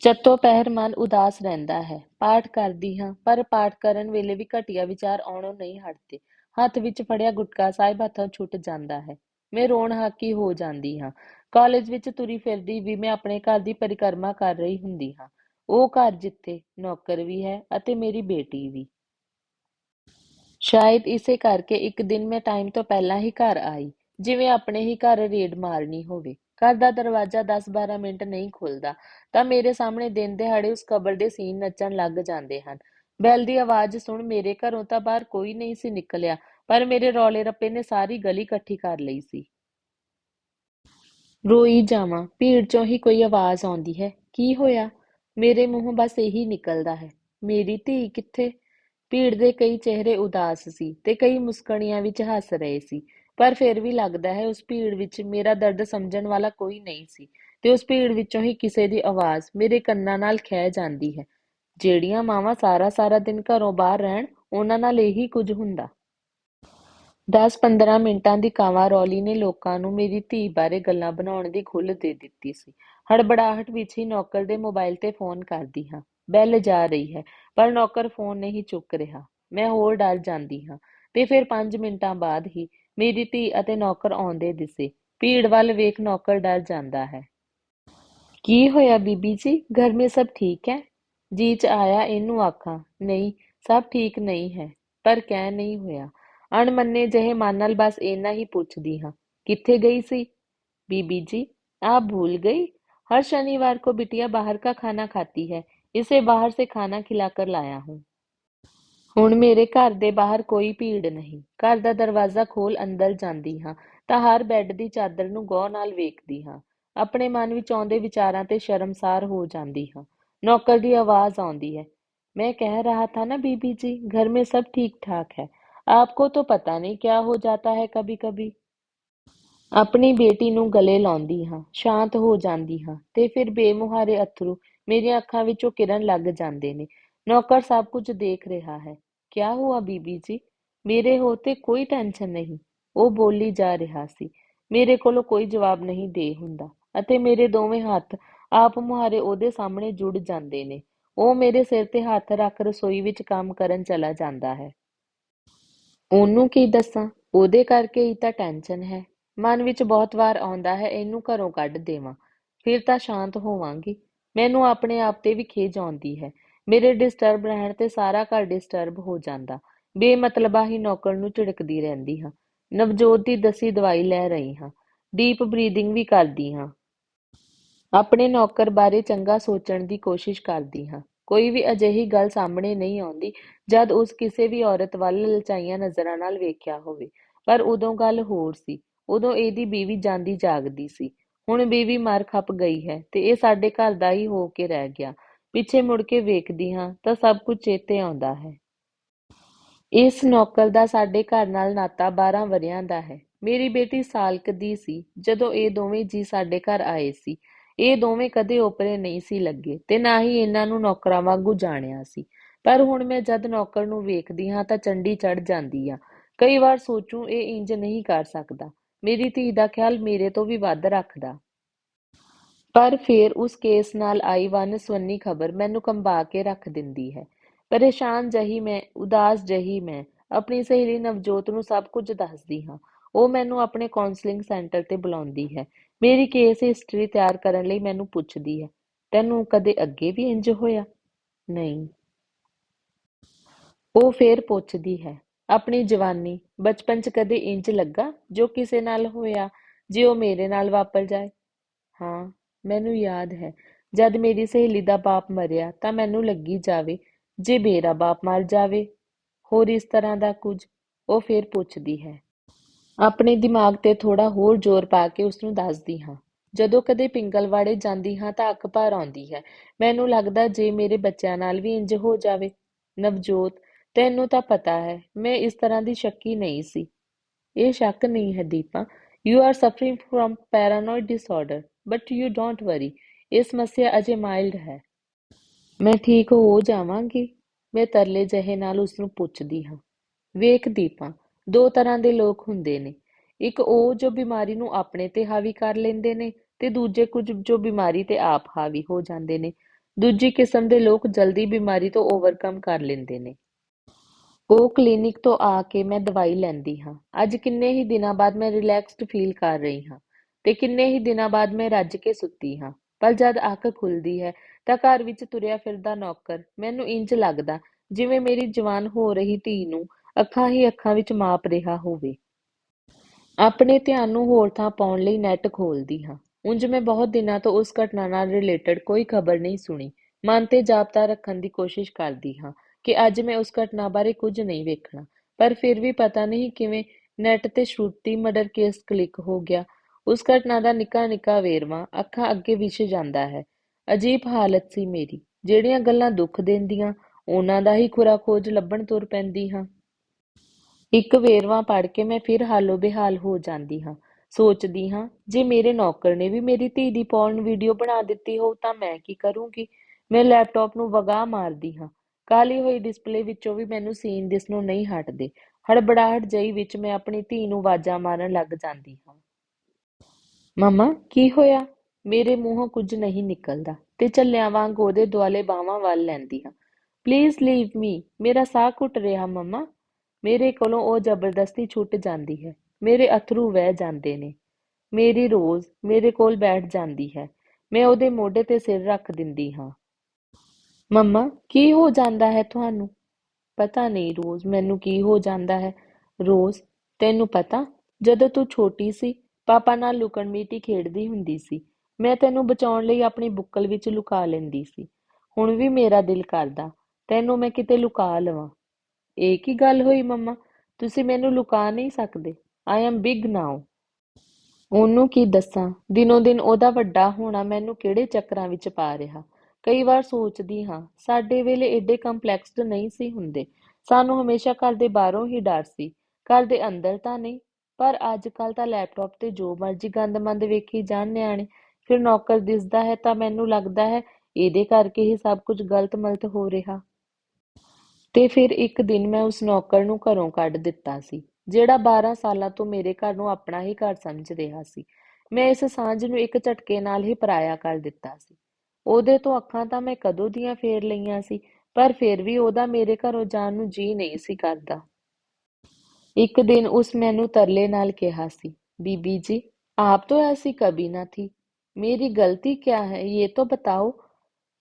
[SPEAKER 1] ਚੱਤੋ ਪਹਿਰ ਮਨ ਉਦਾਸ ਰਹਿੰਦਾ ਹੈ। ਪਾਠ ਕਰਦੀ ਹਾਂ, ਪਰ ਪਾਠ ਕਰਨ ਵੇਲੇ ਵੀ ਘਟੀਆ ਵਿਚਾਰ ਆਉਣੋਂ ਨਹੀਂ ਹਟਦੇ। ਹੱਥ ਵਿੱਚ ਫੜਿਆ ਗੁਟਕਾ ਸਾਹਿਬ ਹੱਥੋਂ ਛੁੱਟ ਜਾਂਦਾ ਹੈ। ਮੈਂ ਰੋਣ ਹਾਕੀ ਹੋ ਜਾਂਦੀ ਹਾਂ। ਕਾਲਜ ਵਿੱਚ ਤੁਰੀ ਫਿਰਦੀ ਵੀ ਮੈਂ ਆਪਣੇ ਘਰ ਦੀ ਪਰਿਕਰਮਾ ਕਰ ਰਹੀ ਹੁੰਦੀ ਹਾਂ। ਉਹ ਘਰ ਜਿੱਥੇ ਨੌਕਰ ਵੀ ਹੈ ਅਤੇ ਮੇਰੀ ਬੇਟੀ ਵੀ। ਸ਼ਾਇਦ ਇਸੇ ਕਰਕੇ ਇੱਕ ਦਿਨ ਮੈਂ ਟਾਈਮ ਤੋਂ ਪਹਿਲਾਂ ਹੀ ਘਰ ਆਈ, ਜਿਵੇਂ ਆਪਣੇ ਹੀ ਘਰ ਰੇਡ ਮਾਰਨੀ ਹੋਵੇ। ਘਰ ਦਾ ਦਰਵਾਜ਼ਾ 10-12 ਮਿੰਟ ਨਹੀਂ ਖੁੱਲਦਾ, ਤਾਂ ਮੇਰੇ ਸਾਹਮਣੇ ਦਿਨ ਦਿਹਾੜੇ ਉਸ ਕਬਰ ਦੇ ਸੀਨ ਨੱਚਣ ਲੱਗ ਜਾਂਦੇ ਹਨ। ਬੈਲ ਦੀ ਆਵਾਜ਼ ਸੁਣ ਮੇਰੇ ਘਰੋਂ ਤਾਂ ਬਾਹਰ ਕੋਈ ਨਹੀਂ ਸੀ ਨਿਕਲਿਆ, ਪਰ ਮੇਰੇ ਰੌਲੇ ਰੱਪੇ ਨੇ ਸਾਰੀ ਗਲੀ ਇਕੱਠੀ ਕਰ ਲਈ ਸੀ। ਰੋਈ ਜਾਵਾਂ, ਭੀੜ ਚੋਂ ਹੀ ਕੋਈ ਆਵਾਜ਼ ਆਉਂਦੀ ਹੈ, ਕੀ ਹੋਇਆ? ਮੇਰੇ ਮੂੰਹੋਂ ਬਸ ਇਹੀ ਨਿਕਲਦਾ ਹੈ, ਮੇਰੀ ਧੀ ਕਿੱਥੇ? ਭੀੜ ਦੇ ਕਈ ਚਿਹਰੇ ਉਦਾਸ ਸੀ ਤੇ ਕਈ ਮੁਸਕਣੀਆਂ ਵਿੱਚ ਹੱਸ ਰਹੇ ਸੀ ਪਰ ਫਿਰ ਵੀ ਲੱਗਦਾ ਹੈ, ਉਸ ਭੀੜ ਵਿੱਚ ਮੇਰਾ ਦਰਦ ਸਮਝਣ ਵਾਲਾ ਕੋਈ ਨਹੀਂ ਸੀ ਤੇ ਉਸ ਭੀੜ ਵਿੱਚੋਂ ਹੀ ਕਿਸੇ ਦੀ ਆਵਾਜ਼ ਮੇਰੇ ਕੰਨਾਂ ਨਾਲ ਖਹਿ ਜਾਂਦੀ ਹੈ। ਜਿਹੜੀਆਂ ਮਾਵਾਂ ਸਾਰਾ ਸਾਰਾ ਦਿਨ ਘਰੋਂ ਬਾਹਰ ਰਹਿਣ, ਉਹਨਾਂ ਨਾਲ ਇਹੀ ਕੁਝ ਹੁੰਦਾ। 10-15 ਮਿੰਟਾਂ ਦੀ ਕਾਂਵਾਂ-ਰੌਲੀ ਨੇ ਲੋਕਾਂ ਨੂੰ ਮੇਰੀ ਧੀ ਬਾਰੇ ਗੱਲਾਂ ਬਣਾਉਣ ਦੀ ਖੁੱਲ੍ਹ ਦੇ ਦਿੱਤੀ ਸੀ। ਹੜਬੜਾਹਟ ਵਿੱਚ ਹੀ ਨੌਕਰ ਦੇ ਮੋਬਾਈਲ ਤੇ ਫੋਨ ਕਰਦੀ ਹਾਂ। ਬੈਲ ਜਾ ਰਹੀ ਹੈ, ਪਰ ਨੌਕਰ ਫੋਨ ਨਹੀਂ ਚੁੱਕ ਰਿਹਾ। ਮੈਂ ਹੋਰ ਡਰ ਜਾਂਦੀ ਹਾਂ। ਤੇ ਫਿਰ 5 ਮਿੰਟਾਂ ਬਾਅਦ ਹੀ ਮੇਰੀ ਧੀ ਅਤੇ ਨੌਕਰ ਆਉਂਦੇ ਦਿਸੇ ਭੀੜ ਵੱਲ ਵੇਖ ਨੌਕਰ ਡਰ ਜਾਂਦਾ ਹੈ ਕੀ ਹੋਇਆ ਬੀਬੀ ਜੀ ਘਰ ਮੇ ਸਭ ਠੀਕ ਹੈ ਜੀ ਚ ਆਇਆ ਇਹਨੂੰ ਆਖਾਂ ਨਹੀਂ ਸਭ ਠੀਕ ਨਹੀਂ ਹੈ ਪਰ ਕਹਿ ਨਹੀਂ ਹੋਇਆ ਅਣਮੰਨੇ ਜਿਹੇ ਮਨ ਨਾਲ ਬਸ ਇੰਨਾ ਹੀ ਪੁੱਛਦੀ ਹਾਂ ਕਿੱਥੇ ਗਈ ਸੀ बीबी जी आप भूल गई हर शनिवार को बिटिया बाहर का खाना खाती है इसे बाहर से खाना खिलाकर लाया हूँ ਹੁਣ ਮੇਰੇ ਘਰ ਦੇ ਬਾਹਰ ਕੋਈ ਭੀੜ ਨਹੀਂ ਘਰ ਦਾ ਦਰਵਾਜ਼ਾ ਖੋਲ ਅੰਦਰ ਜਾਂਦੀ ਹਾਂ ਤਾਂ ਹਰ ਬੈੱਡ ਦੀ ਚਾਦਰ ਨੂੰ ਗੌਰ ਨਾਲ ਵੇਖਦੀ ਹਾਂ ਆਪਣੇ ਮਨ ਵਿੱਚ ਆਉਂਦੇ ਵਿਚਾਰਾਂ ਤੇ ਸ਼ਰਮਸਾਰ ਹੋ ਜਾਂਦੀ ਹਾਂ ਨੌਕਰ ਦੀ ਆਵਾਜ਼ ਆਉਂਦੀ ਹੈ मैं कह रहा था ना बीबी जी घर में सब ठीक ठाक है आपको तो पता नहीं क्या हो जाता है कभी कभी ਆਪਣੀ ਬੇਟੀ ਨੂੰ ਗਲੇ ਲਾਉਂਦੀ ਹਾਂ ਸ਼ਾਂਤ ਹੋ ਜਾਂਦੀ ਹਾਂ ਤੇ ਫਿਰ ਬੇਮੁਹਾਰੇ ਅਥਰੂ ਮੇਰੀਆਂ ਅੱਖਾਂ ਵਿੱਚੋਂ ਕਿਰਨ ਲੱਗ ਜਾਂਦੇ ਨੇ ਨੌਕਰ ਸਭ ਕੁਝ ਦੇਖ ਰਿਹਾ ਹੈ ਕਿਆ ਹੁਆ ਬੀਬੀ ਜੀ? ਮੇਰੇ ਹੋ ਤੇ ਕੋਈ ਟੈਨਸ਼ਨ ਨਹੀਂ। ਉਹ ਬੋਲੀ ਜਾ ਰਿਹਾ ਸੀ। ਮੇਰੇ ਕੋਲੋਂ ਕੋਈ ਜਵਾਬ ਨਹੀਂ ਦੇ ਹੁੰਦਾ ਅਤੇ ਮੇਰੇ ਦੋਵੇਂ ਹੱਥ ਆਪ ਮੁਹਾਰੇ ਉਹਦੇ ਸਾਹਮਣੇ ਜੁੜ ਜਾਂਦੇ ਨੇ। ਉਹ ਮੇਰੇ ਸਿਰ ਤੇ ਹੱਥ ਰੱਖ ਰਸੋਈ ਵਿੱਚ ਕੰਮ ਕਰਨ ਚਲਾ ਜਾਂਦਾ ਹੈ। ਉਹਨੂੰ ਕੀ ਦੱਸਾਂ? ਉਹਦੇ ਕਰਕੇ ਹੀ ਤਾਂ ਟੈਨਸ਼ਨ ਹੈ। ਮਨ ਵਿੱਚ ਬਹੁਤ ਵਾਰ ਆਉਂਦਾ ਹੈ, ਇਹਨੂੰ ਘਰੋਂ ਕੱਢ ਦੇਵਾਂ। ਫਿਰ ਤਾਂ ਸ਼ਾਂਤ ਹੋਵਾਂਗੀ। ਮੈਨੂੰ ਆਪਣੇ ਆਪ ਤੇ ਵੀ ਖੇਜ ਆਉਂਦੀ ਹੈ। ਮੇਰੇ ਡਿਸਟਰਬ ਰਹਿਣ ਤੇ ਸਾਰਾ ਘਰ ਡਿਸਟਰਬ ਹੋ ਜਾਂਦਾ। ਬੇਮਤਲਬਾ ਹੀ ਨੌਕਰ ਨੂੰ ਝਿੜਕਦੀ ਰਹਿੰਦੀ ਹਾਂ। ਨਵਜੋਤ ਦੀ ਦਸੀ ਦਵਾਈ ਲੈ ਰਹੀ ਹਾਂ। ਡੀਪ ਬਰੀਦਿੰਗ ਵੀ ਕਰਦੀ ਹਾਂ। ਆਪਣੇ ਨੌਕਰ ਬਾਰੇ ਚੰਗਾ ਸੋਚਣ ਦੀ ਕੋਸ਼ਿਸ਼ ਕਰਦੀ ਹਾਂ। ਕੋਈ ਵੀ ਅਜਿਹੀ ਗੱਲ ਸਾਹਮਣੇ ਨਹੀਂ ਆਉਂਦੀ, ਜਦ ਉਸ ਕਿਸੇ ਵੀ ਔਰਤ ਵੱਲ ਲਚਾਈਆਂ ਨਜ਼ਰਾਂ ਨਾਲ ਵੇਖਿਆ ਹੋਵੇ। ਪਰ ਉਦੋਂ ਗੱਲ ਹੋਰ ਸੀ। ਉਦੋਂ ਇਹਦੀ ਬੀਵੀ ਜਾਂਦੀ ਜਾਗਦੀ ਸੀ। ਹੁਣ ਬੀਵੀ ਮਰ ਖੱਪ ਗਈ ਹੈ ਤੇ ਇਹ ਸਾਡੇ ਘਰ ਦਾ ਹੀ ਹੋ ਕੇ ਰਹਿ ਗਿਆ। ਪਿੱਛੇ ਮੁੜ ਕੇ ਵੇਖਦੀ ਹਾਂ ਤਾਂ ਸਭ ਕੁਝ ਚੇਤੇ ਆਉਂਦਾ ਹੈ। ਇਸ ਨੌਕਰ ਦਾ ਸਾਡੇ ਘਰ ਨਾਲ ਨਾਤਾ 12 ਵਰਿਆਂ ਦਾ ਹੈ। ਮੇਰੀ ਬੇਟੀ ਸਾਲਕ ਦੀ ਸੀ, ਜਦੋਂ ਇਹ ਦੋਵੇਂ ਜੀ ਸਾਡੇ ਘਰ ਆਏ ਸੀ। ਇਹ ਦੋਵੇਂ ਕਦੇ ਉਪਰੇ ਨਹੀਂ ਸੀ ਲੱਗੇ ਤੇ ਨਾ ਹੀ ਇਹਨਾਂ ਨੂੰ ਨੌਕਰਾਂ ਵਾਂਗੂ ਜਾਣਿਆ ਸੀ। ਪਰ ਹੁਣ ਮੈਂ ਜਦ ਨੌਕਰ ਨੂੰ ਵੇਖਦੀ ਹਾਂ ਤਾਂ ਚੰਡੀ ਚੜ ਜਾਂਦੀ ਆ। ਕਈ ਵਾਰ ਸੋਚੂੰ ਇਹ ਇੰਜ ਨਹੀਂ ਕਰ ਸਕਦਾ। ਮੇਰੀ ਧੀ ਦਾ ਖਿਆਲ ਮੇਰੇ ਤੋਂ ਵੀ ਵੱਧ ਰੱਖਦਾ। ਪਰ ਫੇਰ ਉਸ ਕੇਸ ਨਾਲ ਆਈ ਵੰਨ-ਸੁਵੰਨੀ ਖਬਰ ਮੈਨੂੰ ਕੰਬਾ ਕੇ ਰੱਖ ਦਿੰਦੀ ਹੈ। ਪਰੇਸ਼ਾਨ ਜਹੀ ਮੈਂ, ਉਦਾਸ ਜਹੀ ਮੈਂ, ਆਪਣੀ ਸਹੇਲੀ ਨਵਜੋਤ ਨੂੰ ਸਭ ਕੁਝ ਦੱਸਦੀ ਹਾਂ। ਉਹ ਮੈਨੂੰ ਆਪਣੇ ਕਾਉਂਸਲਿੰਗ ਸੈਂਟਰ ਤੇ ਬੁਲਾਉਂਦੀ ਹੈ। ਮੇਰੀ ਕੇਸ ਹਿਸਟਰੀ ਤਿਆਰ ਕਰਨ ਲਈ ਮੈਨੂੰ ਪੁੱਛਦੀ ਹੈ, ਤੈਨੂੰ ਕਦੇ ਅੱਗੇ ਵੀ ਇੰਜ ਹੋਇਆ? ਨਹੀਂ। ਉਹ ਫੇਰ ਪੁੱਛਦੀ ਹੈ, ਆਪਣੀ ਜਵਾਨੀ ਬਚਪਨ 'ਚ ਕਦੇ ਇੰਜ ਲੱਗਾ ਜੋ ਕਿਸੇ ਨਾਲ ਹੋਇਆ, ਜੇ ਉਹ ਮੇਰੇ ਨਾਲ ਵਾਪਰ ਜਾਏ? ਹਾਂ। ਮੈਨੂੰ ਯਾਦ ਹੈ। ਜਦ ਮੇਰੀ ਸਹੇਲੀ ਦਾ ਬਾਪ ਮਰਿਆ ਤਾਂ ਮੈਨੂੰ ਲੱਗੀ ਜਾਵੇ ਜੇ ਮੇਰਾ ਬਾਪ ਮਰ ਜਾਵੇ। ਹੋਰ ਇਸ ਤਰ੍ਹਾਂ ਦਾ ਕੁਝ? ਉਹ ਫੇਰ ਪੁੱਛਦੀ ਹੈ। ਆਪਣੇ ਦਿਮਾਗ ਤੇ ਥੋੜਾ ਹੋਰ ਜ਼ੋਰ ਪਾ ਕੇ ਉਸ ਨੂੰ ਦੱਸਦੀ ਹਾਂ। ਜਦੋਂ ਕਦੇ ਪਿੰਗਲਵਾੜੇ ਜਾਂਦੀ ਹਾਂ ਤਾਂ ਅੱਖ ਭਰ ਆਉਂਦੀ ਹੈ। ਮੈਨੂੰ ਲੱਗਦਾ ਜੇ ਮੇਰੇ ਬੱਚਿਆਂ ਨਾਲ ਵੀ ਇੰਜ ਹੋ ਜਾਵੇ। ਨਵਜੋਤ, ਤੈਨੂੰ ਤਾਂ ਪਤਾ ਹੈ, ਮੈਂ ਇਸ ਤਰ੍ਹਾਂ ਦੀ ਸ਼ੱਕੀ ਨਹੀਂ ਸੀ। ਇਹ ਸ਼ੱਕ ਨਹੀਂ ਹੈ Deepa. You are suffering from paranoid disorder but you don't worry ਇਹ ਸਮੱਸਿਆ ਅਜੇ ਮਾਈਲਡ ਹੈ। ਮੈਂ ਠੀਕ ਹੋ ਜਾਵਾਂਗੀ। ਮੈਂ ਤਰਲੇ ਜਹੇ ਨਾਲ ਉਸ ਨੂੰ ਪੁੱਛਦੀ ਹਾਂ। ਵੇਖ ਦੀਪਾ ਦੋ ਤਰ੍ਹਾਂ ਦੇ ਲੋਕ ਹੁੰਦੇ ਨੇ। ਇੱਕ ਉਹ ਜੋ ਬਿਮਾਰੀ ਨੂੰ ਆਪਣੇ ਤੇ ਹਾਵੀ ਕਰ ਲੈਂਦੇ ਨੇ ਤੇ ਦੂਜੇ ਕੁਝ ਜੋ ਬਿਮਾਰੀ ਤੇ ਆਪ ਹਾਵੀ ਹੋ ਜਾਂਦੇ ਨੇ। ਦੂਜੀ ਕਿਸਮ ਦੇ ਲੋਕ ਜਲਦੀ ਬਿਮਾਰੀ ਤੋਂ ਓਵਰਕਮ ਕਰ ਲੈਂਦੇ ਨੇ। ਉਹ ਕਲੀਨਿਕ ਤੋਂ ਆ ਕੇ ਮੈਂ ਦਵਾਈ ਲੈਂਦੀ ਹਾਂ। ਅੱਜ ਕਿੰਨੇ ਹੀ ਦਿਨਾਂ ਬਾਅਦ ਮੈਂ ਰਿਲੈਕਸਡ ਫੀਲ ਕਰ ਰਹੀ ਹਾਂ। ਤੇ ਕਿੰਨੇ ਹੀ ਦਿਨਾਂ ਬਾਅਦ ਮੈਂ ਰੱਜ ਕੇ ਸੁੱਤੀ ਹਾਂ। ਪਰ ਜਦ ਅੱਖ ਖੁੱਲਦੀ ਹੈ ਤਾਂ ਘਰ ਵਿੱਚ ਤੁਰਿਆ ਫਿਰਦਾ ਨੌਕਰ ਮੈਨੂੰ ਇੰਜ ਲੱਗਦਾ ਜਿਵੇਂ ਮੇਰੀ ਜਵਾਨ ਹੋ ਰਹੀ ਧੀ ਨੂੰ ਅੱਖਾਂ ਹੀ ਅੱਖਾਂ ਵਿੱਚ ਮਾਪ ਰਿਹਾ ਹੋਵੇ। ਆਪਣੇ ਧਿਆਨ ਨੂੰ ਹੋਰ ਥਾਂ ਪਾਉਣ ਲਈ ਨੈਟ ਖੋਲਦੀ ਹਾਂ। ਉਂਝ ਮੈਂ ਬਹੁਤ ਦਿਨਾਂ ਤੋਂ ਉਸ ਘਟਨਾ ਨਾਲ ਰਿਲੇਟਡ ਕੋਈ ਖਬਰ ਨਹੀਂ ਸੁਣੀ। ਮਨ ਤੇ ਜਾਪਤਾ ਰੱਖਣ ਦੀ ਕੋਸ਼ਿਸ਼ ਕਰਦੀ ਹਾਂ ਕਿ ਅੱਜ ਮੈਂ ਉਸ ਘਟਨਾ ਬਾਰੇ ਕੁਝ ਨਹੀਂ ਵੇਖਣਾ। ਪਰ ਫਿਰ ਵੀ ਪਤਾ ਨਹੀਂ ਕਿਵੇਂ ਨੈਟ ਤੇ ਸ਼ਰੂਤੀ ਮਰਡਰ ਕੇਸ ਕਲਿੱਕ ਹੋ ਗਿਆ ਉਸ ਘਟਨਾ ਦਾ ਨਿੱਕਾ ਨਿੱਕਾ ਵੇਰਵਾ ਅੱਖਾਂ ਅੱਗੇ ਵਿਛ ਜਾਂਦਾ ਹੈ। ਅਜੀਬ ਹਾਲਤ ਸੀ ਮੇਰੀ। ਜਿਹੜੀਆਂ ਗੱਲਾਂ ਦੁੱਖ ਦਿੰਦੀਆਂ, ਉਹਨਾਂ ਦਾ ਹੀ ਖੁਰਾ ਖੋਜ ਲੱਭਣ ਤੁਰ ਪੈਂਦੀ ਹਾਂ। ਇੱਕ ਵੇਰਵਾ ਪੜ੍ਹ ਕੇ ਮੈਂ ਫਿਰ ਹਾਲੋ ਬੇਹਾਲ ਹੋ ਜਾਂਦੀ ਹਾਂ। ਸੋਚਦੀ ਹਾਂ, ਜੇ ਮੇਰੇ ਨੌਕਰ ਨੇ ਵੀ ਮੇਰੀ ਧੀ ਦੀ ਪੌਰਨ ਵੀਡੀਓ ਬਣਾ ਦਿੱਤੀ ਹੋ ਤਾਂ ਮੈਂ ਕੀ ਕਰੂੰਗੀ? ਮੈਂ ਲੈਪਟਾਪ ਨੂੰ ਵਗਾ ਮਾਰਦੀ ਹਾਂ। ਕਾਲੀ ਹੋਈ ਡਿਸਪਲੇ ਵਿੱਚੋਂ ਵੀ ਮੈਨੂੰ ਸੀਨ ਦਿਸ ਨੂੰ ਨਹੀਂ ਹਟਦੇ। ਹੜਬੜਾਹਟ ਜਈ ਵਿੱਚ ਮੈਂ ਆਪਣੀ ਧੀ ਨੂੰ ਆਵਾਜ਼ਾਂ ਮਾਰਨ ਲੱਗ ਜਾਂਦੀ ਹਾਂ। ਮੰਮਾ, ਕੀ ਹੋਇਆ? ਮੇਰੇ ਮੂੰਹੋਂ ਕੁਝ ਨਹੀਂ ਨਿਕਲਦਾ ਤੇ ਝੱਲਿਆਂ ਵਾਂਗ ਉਹਦੇ ਦੁਆਲੇ ਬਾਹਾਂ ਵੱਲ ਲੈਂਦੀ ਹਾਂ। ਪਲੀਜ਼ ਲੀਵ ਮੀ ਮੇਰਾ ਸਾਹ ਘੁੱਟ ਰਿਹਾ ਮੰਮਾ। ਮੇਰੇ ਕੋਲੋਂ ਉਹ ਜ਼ਬਰਦਸਤੀ ਛੁੱਟ ਜਾਂਦੀ ਹੈ। ਮੇਰੇ ਅਥਰੂ ਵਹਿ ਜਾਂਦੇ ਨੇ। ਮੇਰੀ ਰੋਜ਼ ਮੇਰੇ ਕੋਲ ਬੈਠ ਜਾਂਦੀ ਹੈ। ਮੈਂ ਉਹਦੇ ਮੋਢੇ ਤੇ ਸਿਰ ਰੱਖ ਦਿੰਦੀ ਹਾਂ। ਮੰਮਾ, ਕੀ ਹੋ ਜਾਂਦਾ ਹੈ ਤੁਹਾਨੂੰ? ਪਤਾ ਨਹੀਂ ਰੋਜ਼ ਮੈਨੂੰ ਕੀ ਹੋ ਜਾਂਦਾ ਹੈ। ਰੋਜ਼, ਤੈਨੂੰ ਪਤਾ? ਜਦੋਂ ਤੂੰ ਛੋਟੀ ਸੀ ਪਾਪਾ ਨਾਲ ਲੁਕਣ ਮੀਟੀ ਖੇਡਦੀ ਹੁੰਦੀ ਸੀ। ਮੈਂ ਤੈਨੂੰ ਬਚਾਉਣ ਲਈ ਆਪਣੀ ਬੁੱਕਲ ਵਿੱਚ ਲੁਕਾ ਲੈਂਦੀ ਸੀ। ਹੁਣ ਵੀ ਮੇਰਾ ਦਿਲ ਕਰਦਾ, ਤੈਨੂੰ ਮੈਂ ਕਿਤੇ ਲੁਕਾ ਲਵਾਂ। ਇਹ ਕੀ ਗੱਲ ਹੋਈ ਮੰਮਾ? ਤੁਸੀਂ ਮੈਨੂੰ ਲੁਕਾ ਨਹੀਂ ਸਕਦੇ। ਆਈ ਐਮ ਬਿਗ ਨਾਓ ਉਹਨੂੰ ਕੀ ਦੱਸਾਂ? ਦਿਨੋ ਦਿਨ ਉਹਦਾ ਵੱਡਾ ਹੋਣਾ ਮੈਨੂੰ ਕਿਹੜੇ ਚੱਕਰਾਂ ਵਿੱਚ ਪਾ ਰਿਹਾ? ਕਈ ਵਾਰ ਸੋਚਦੀ ਹਾਂ, ਸਾਡੇ ਵੇਲੇ ਏਡੇ ਕੰਪਲੈਕਸਡ ਨਹੀਂ ਸੀ ਹੁੰਦੇ। ਸਾਨੂੰ ਹਮੇਸ਼ਾ ਘਰ ਦੇ ਬਾਹਰੋਂ ਹੀ ਡਰ ਸੀ। ਘਰ ਦੇ ਅੰਦਰ ਤਾਂ ਨਹੀਂ ਪਰ ਅੱਜ ਕੱਲ ਤਾਂ ਲੈਪਟਾਪ ਤੇ ਜੋ ਮਰਜ਼ੀ ਗੰਦ ਮੰਦ ਵੇਖੀ ਜਾਣ ਨਿਆਣੇ, ਫਿਰ ਨੌਕਰ ਦਿਸਦਾ ਹੈ ਤਾਂ ਮੈਨੂੰ ਲੱਗਦਾ ਹੈ ਇਹਦੇ ਕਰਕੇ ਹੀ ਸਭ ਕੁਝ ਗਲਤ ਮਲਤ ਹੋ ਰਿਹਾ। ਤੇ ਫਿਰ ਇੱਕ ਦਿਨ ਮੈਂ ਉਸ ਨੌਕਰ ਨੂੰ ਘਰੋਂ ਕੱਢ ਦਿੱਤਾ ਸੀ, ਜਿਹੜਾ 12 ਸਾਲਾਂ ਤੋਂ ਮੇਰੇ ਘਰ ਨੂੰ ਆਪਣਾ ਹੀ ਘਰ ਸਮਝ ਰਿਹਾ ਸੀ। ਮੈਂ ਇਸ ਸਾਂਝ ਨੂੰ ਇੱਕ ਝਟਕੇ ਨਾਲ ਹੀ ਪਰਾਇਆ ਕਰ ਦਿੱਤਾ ਸੀ। ਉਹਦੇ ਤੋਂ ਅੱਖਾਂ ਤਾਂ ਮੈਂ ਕਦੋਂ ਦੀਆਂ ਫੇਰ ਲਈਆਂ ਸੀ, ਪਰ ਫਿਰ ਵੀ ਉਹਦਾ ਮੇਰੇ ਘਰੋਂ ਜਾਣ ਨੂੰ ਜੀ ਨਹੀਂ ਸੀ ਕਰਦਾ। ਇੱਕ ਦਿਨ ਉਸ ਮੈਨੂੰ ਤਰਲੇ ਨਾਲ ਕਿਹਾ ਸੀ बीबी जी आप तो ऐसी कभी ना थी ਮੇਰੀ ਗਲਤੀ ਕਿਆ ਹੈ ਇਹ ਤਾਂ ਬਤਾਓ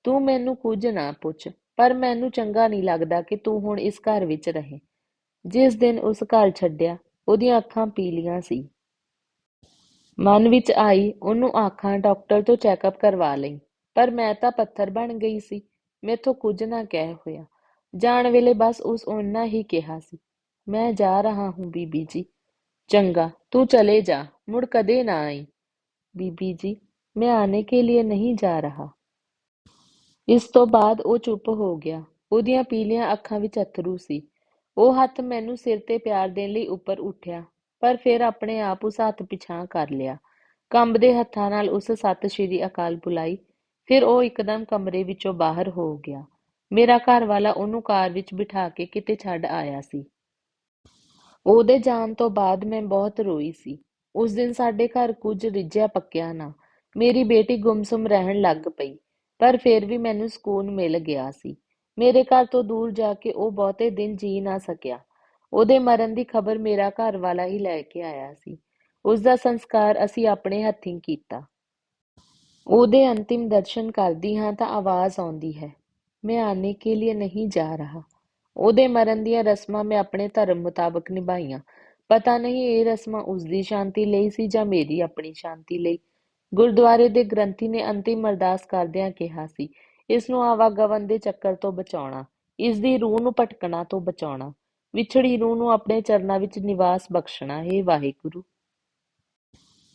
[SPEAKER 1] ਤੂੰ ਮੈਨੂੰ ਕੁਝ ਨਾ ਪੁੱਛ ਪਰ ਮੈਨੂੰ ਚੰਗਾ ਨਹੀਂ ਲੱਗਦਾ ਕਿ ਤੂੰ ਹੁਣ ਇਸ ਘਰ ਵਿੱਚ ਰਹੇ ਜਿਸ ਦਿਨ ਉਸ ਘਰ ਛੱਡਿਆ ਉਹਦੀਆਂ ਅੱਖਾਂ ਪੀਲੀਆਂ ਸੀ ਮਨ ਵਿੱਚ ਆਈ ਉਹਨੂੰ ਆਖਾਂ ਡਾਕਟਰ ਤੋਂ ਚੈੱਕਅਪ ਕਰਵਾ ਲਈ ਪਰ ਮੈਂ ਤਾਂ ਪੱਥਰ ਬਣ ਗਈ ਸੀ ਮੈਥੋਂ ਕੁਝ ਨਾ ਕਹਿ ਹੋਇਆ ਜਾਣ ਵੇਲੇ ਬਸ ਉਸ ਓਨਾ ਹੀ ਕਿਹਾ ਸੀ ਮੈਂ ਜਾ ਰਹਾ ਹੂੰ ਬੀਬੀ ਜੀ। ਚੰਗਾ, ਤੂੰ ਚਲੇ ਜਾ, ਮੁੜ ਕਦੇ ਨਾ ਆਈ। ਬੀਬੀ ਜੀ, ਮੈਂ ਆਨੇ ਕੇ लिए ਨਹੀਂ ਜਾ रहा ਇਸ ਤੋਂ ਬਾਅਦ ਉਹ ਚੁੱਪ ਹੋ ਗਿਆ। ਉਹਦੀਆਂ ਪੀਲੀਆਂ ਅੱਖਾਂ ਵਿੱਚ ਅਥਰੂ ਸੀ। ਉਹ ਹੱਥ ਮੈਨੂੰ ਸਿਰ ਤੇ ਪਿਆਰ ਦੇਣ ਲਈ ਉੱਪਰ ਉੱਠਿਆ, ਪਰ ਫਿਰ ਆਪਣੇ ਆਪ ਉਸ ਹੱਥ ਪਿਛਾਂ ਕਰ ਲਿਆ। ਕੰਬ ਦੇ ਹੱਥਾਂ ਨਾਲ ਉਸ ਸਤਿ ਸ਼੍ਰੀ ਅਕਾਲ ਬੁਲਾਈ। ਫਿਰ ਉਹ ਇੱਕਦਮ ਕਮਰੇ ਵਿੱਚੋਂ ਬਾਹਰ ਹੋ ਗਿਆ। ਮੇਰਾ ਘਰ ਵਾਲਾ ਉਹਨੂੰ ਕਾਰ ਵਿੱਚ ਬਿਠਾ ਕੇ ਕਿਤੇ ਛੱਡ ਆਇਆ ਸੀ। ਉਹਦੇ ਜਾਣ ਤੋਂ ਬਾਅਦ ਮੈਂ ਬਹੁਤ ਰੋਈ ਸੀ। ਉਸ ਦਿਨ ਸਾਡੇ ਘਰ ਕੁਝ ਰਿੱਝਿਆ ਪੱਕਿਆ ਨਾ। ਮੇਰੀ ਬੇਟੀ ਗੁੰਮਸੁਮ ਰਹਿਣ ਲੱਗ ਪਈ, ਪਰ ਫਿਰ ਵੀ ਮੈਨੂੰ ਸਕੂਨ ਮਿਲ ਗਿਆ ਸੀ। ਮੇਰੇ ਘਰ ਤੋਂ ਦੂਰ ਜਾ ਕੇ ਉਹ ਬਹੁਤੇ ਦਿਨ ਜੀ ਨਾ ਸਕਿਆ। ਉਹਦੇ ਮਰਨ ਦੀ ਖਬਰ ਮੇਰਾ ਘਰ ਵਾਲਾ ਹੀ ਲੈ ਕੇ ਆਇਆ ਸੀ। ਉਸ ਦਾ ਸੰਸਕਾਰ ਅਸੀਂ ਆਪਣੇ ਹੱਥੀਂ ਕੀਤਾ। ਉਹਦੇ ਅੰਤਿਮ ਦਰਸ਼ਨ ਕਰਦੀ ਹਾਂ ਤਾਂ ਆਵਾਜ਼ ਆਉਂਦੀ ਹੈ, ਮੈਂ ਆਨੇ ਕੇ ਲਈ ਨਹੀਂ ਜਾ ਰਹਾ। ਉਹਦੇ ਮਰਨ ਦੀਆਂ ਰਸਮਾਂ ਮੈਂ ਆਪਣੇ ਧਰਮ ਮੁਤਾਬਕ ਨਿਭਾਈਆਂ। ਪਤਾ ਨਹੀਂ ਇਹ ਰਸਮਾਂ ਉਸ ਦੀ ਸ਼ਾਂਤੀ ਲਈ ਸੀ ਜਾਂ ਮੇਰੀ ਆਪਣੀ ਸ਼ਾਂਤੀ ਲਈ। ਗੁਰਦੁਆਰੇ ਦੇ ਗ੍ਰੰਥੀ ਨੇ ਅੰਤਿਮ ਅਰਦਾਸ ਕਰਦਿਆਂ ਕਿਹਾ ਸੀ ਇਸ ਨੂੰ ਆਵਾਗਮਨ ਦੇ ਚੱਕਰ ਤੋਂ ਬਚਾਉਣਾ ਇਸ ਦੀ ਰੂਹ ਨੂੰ ਭਟਕਣਾ ਤੋਂ ਬਚਾਉਣਾ, ਵਿਛੜੀ ਰੂਹ ਨੂੰ ਆਪਣੇ ਚਰਨਾਂ ਵਿੱਚ ਨਿਵਾਸ ਬਖਸ਼ਣਾ, ਹੈ ਵਾਹਿਗੁਰੂ।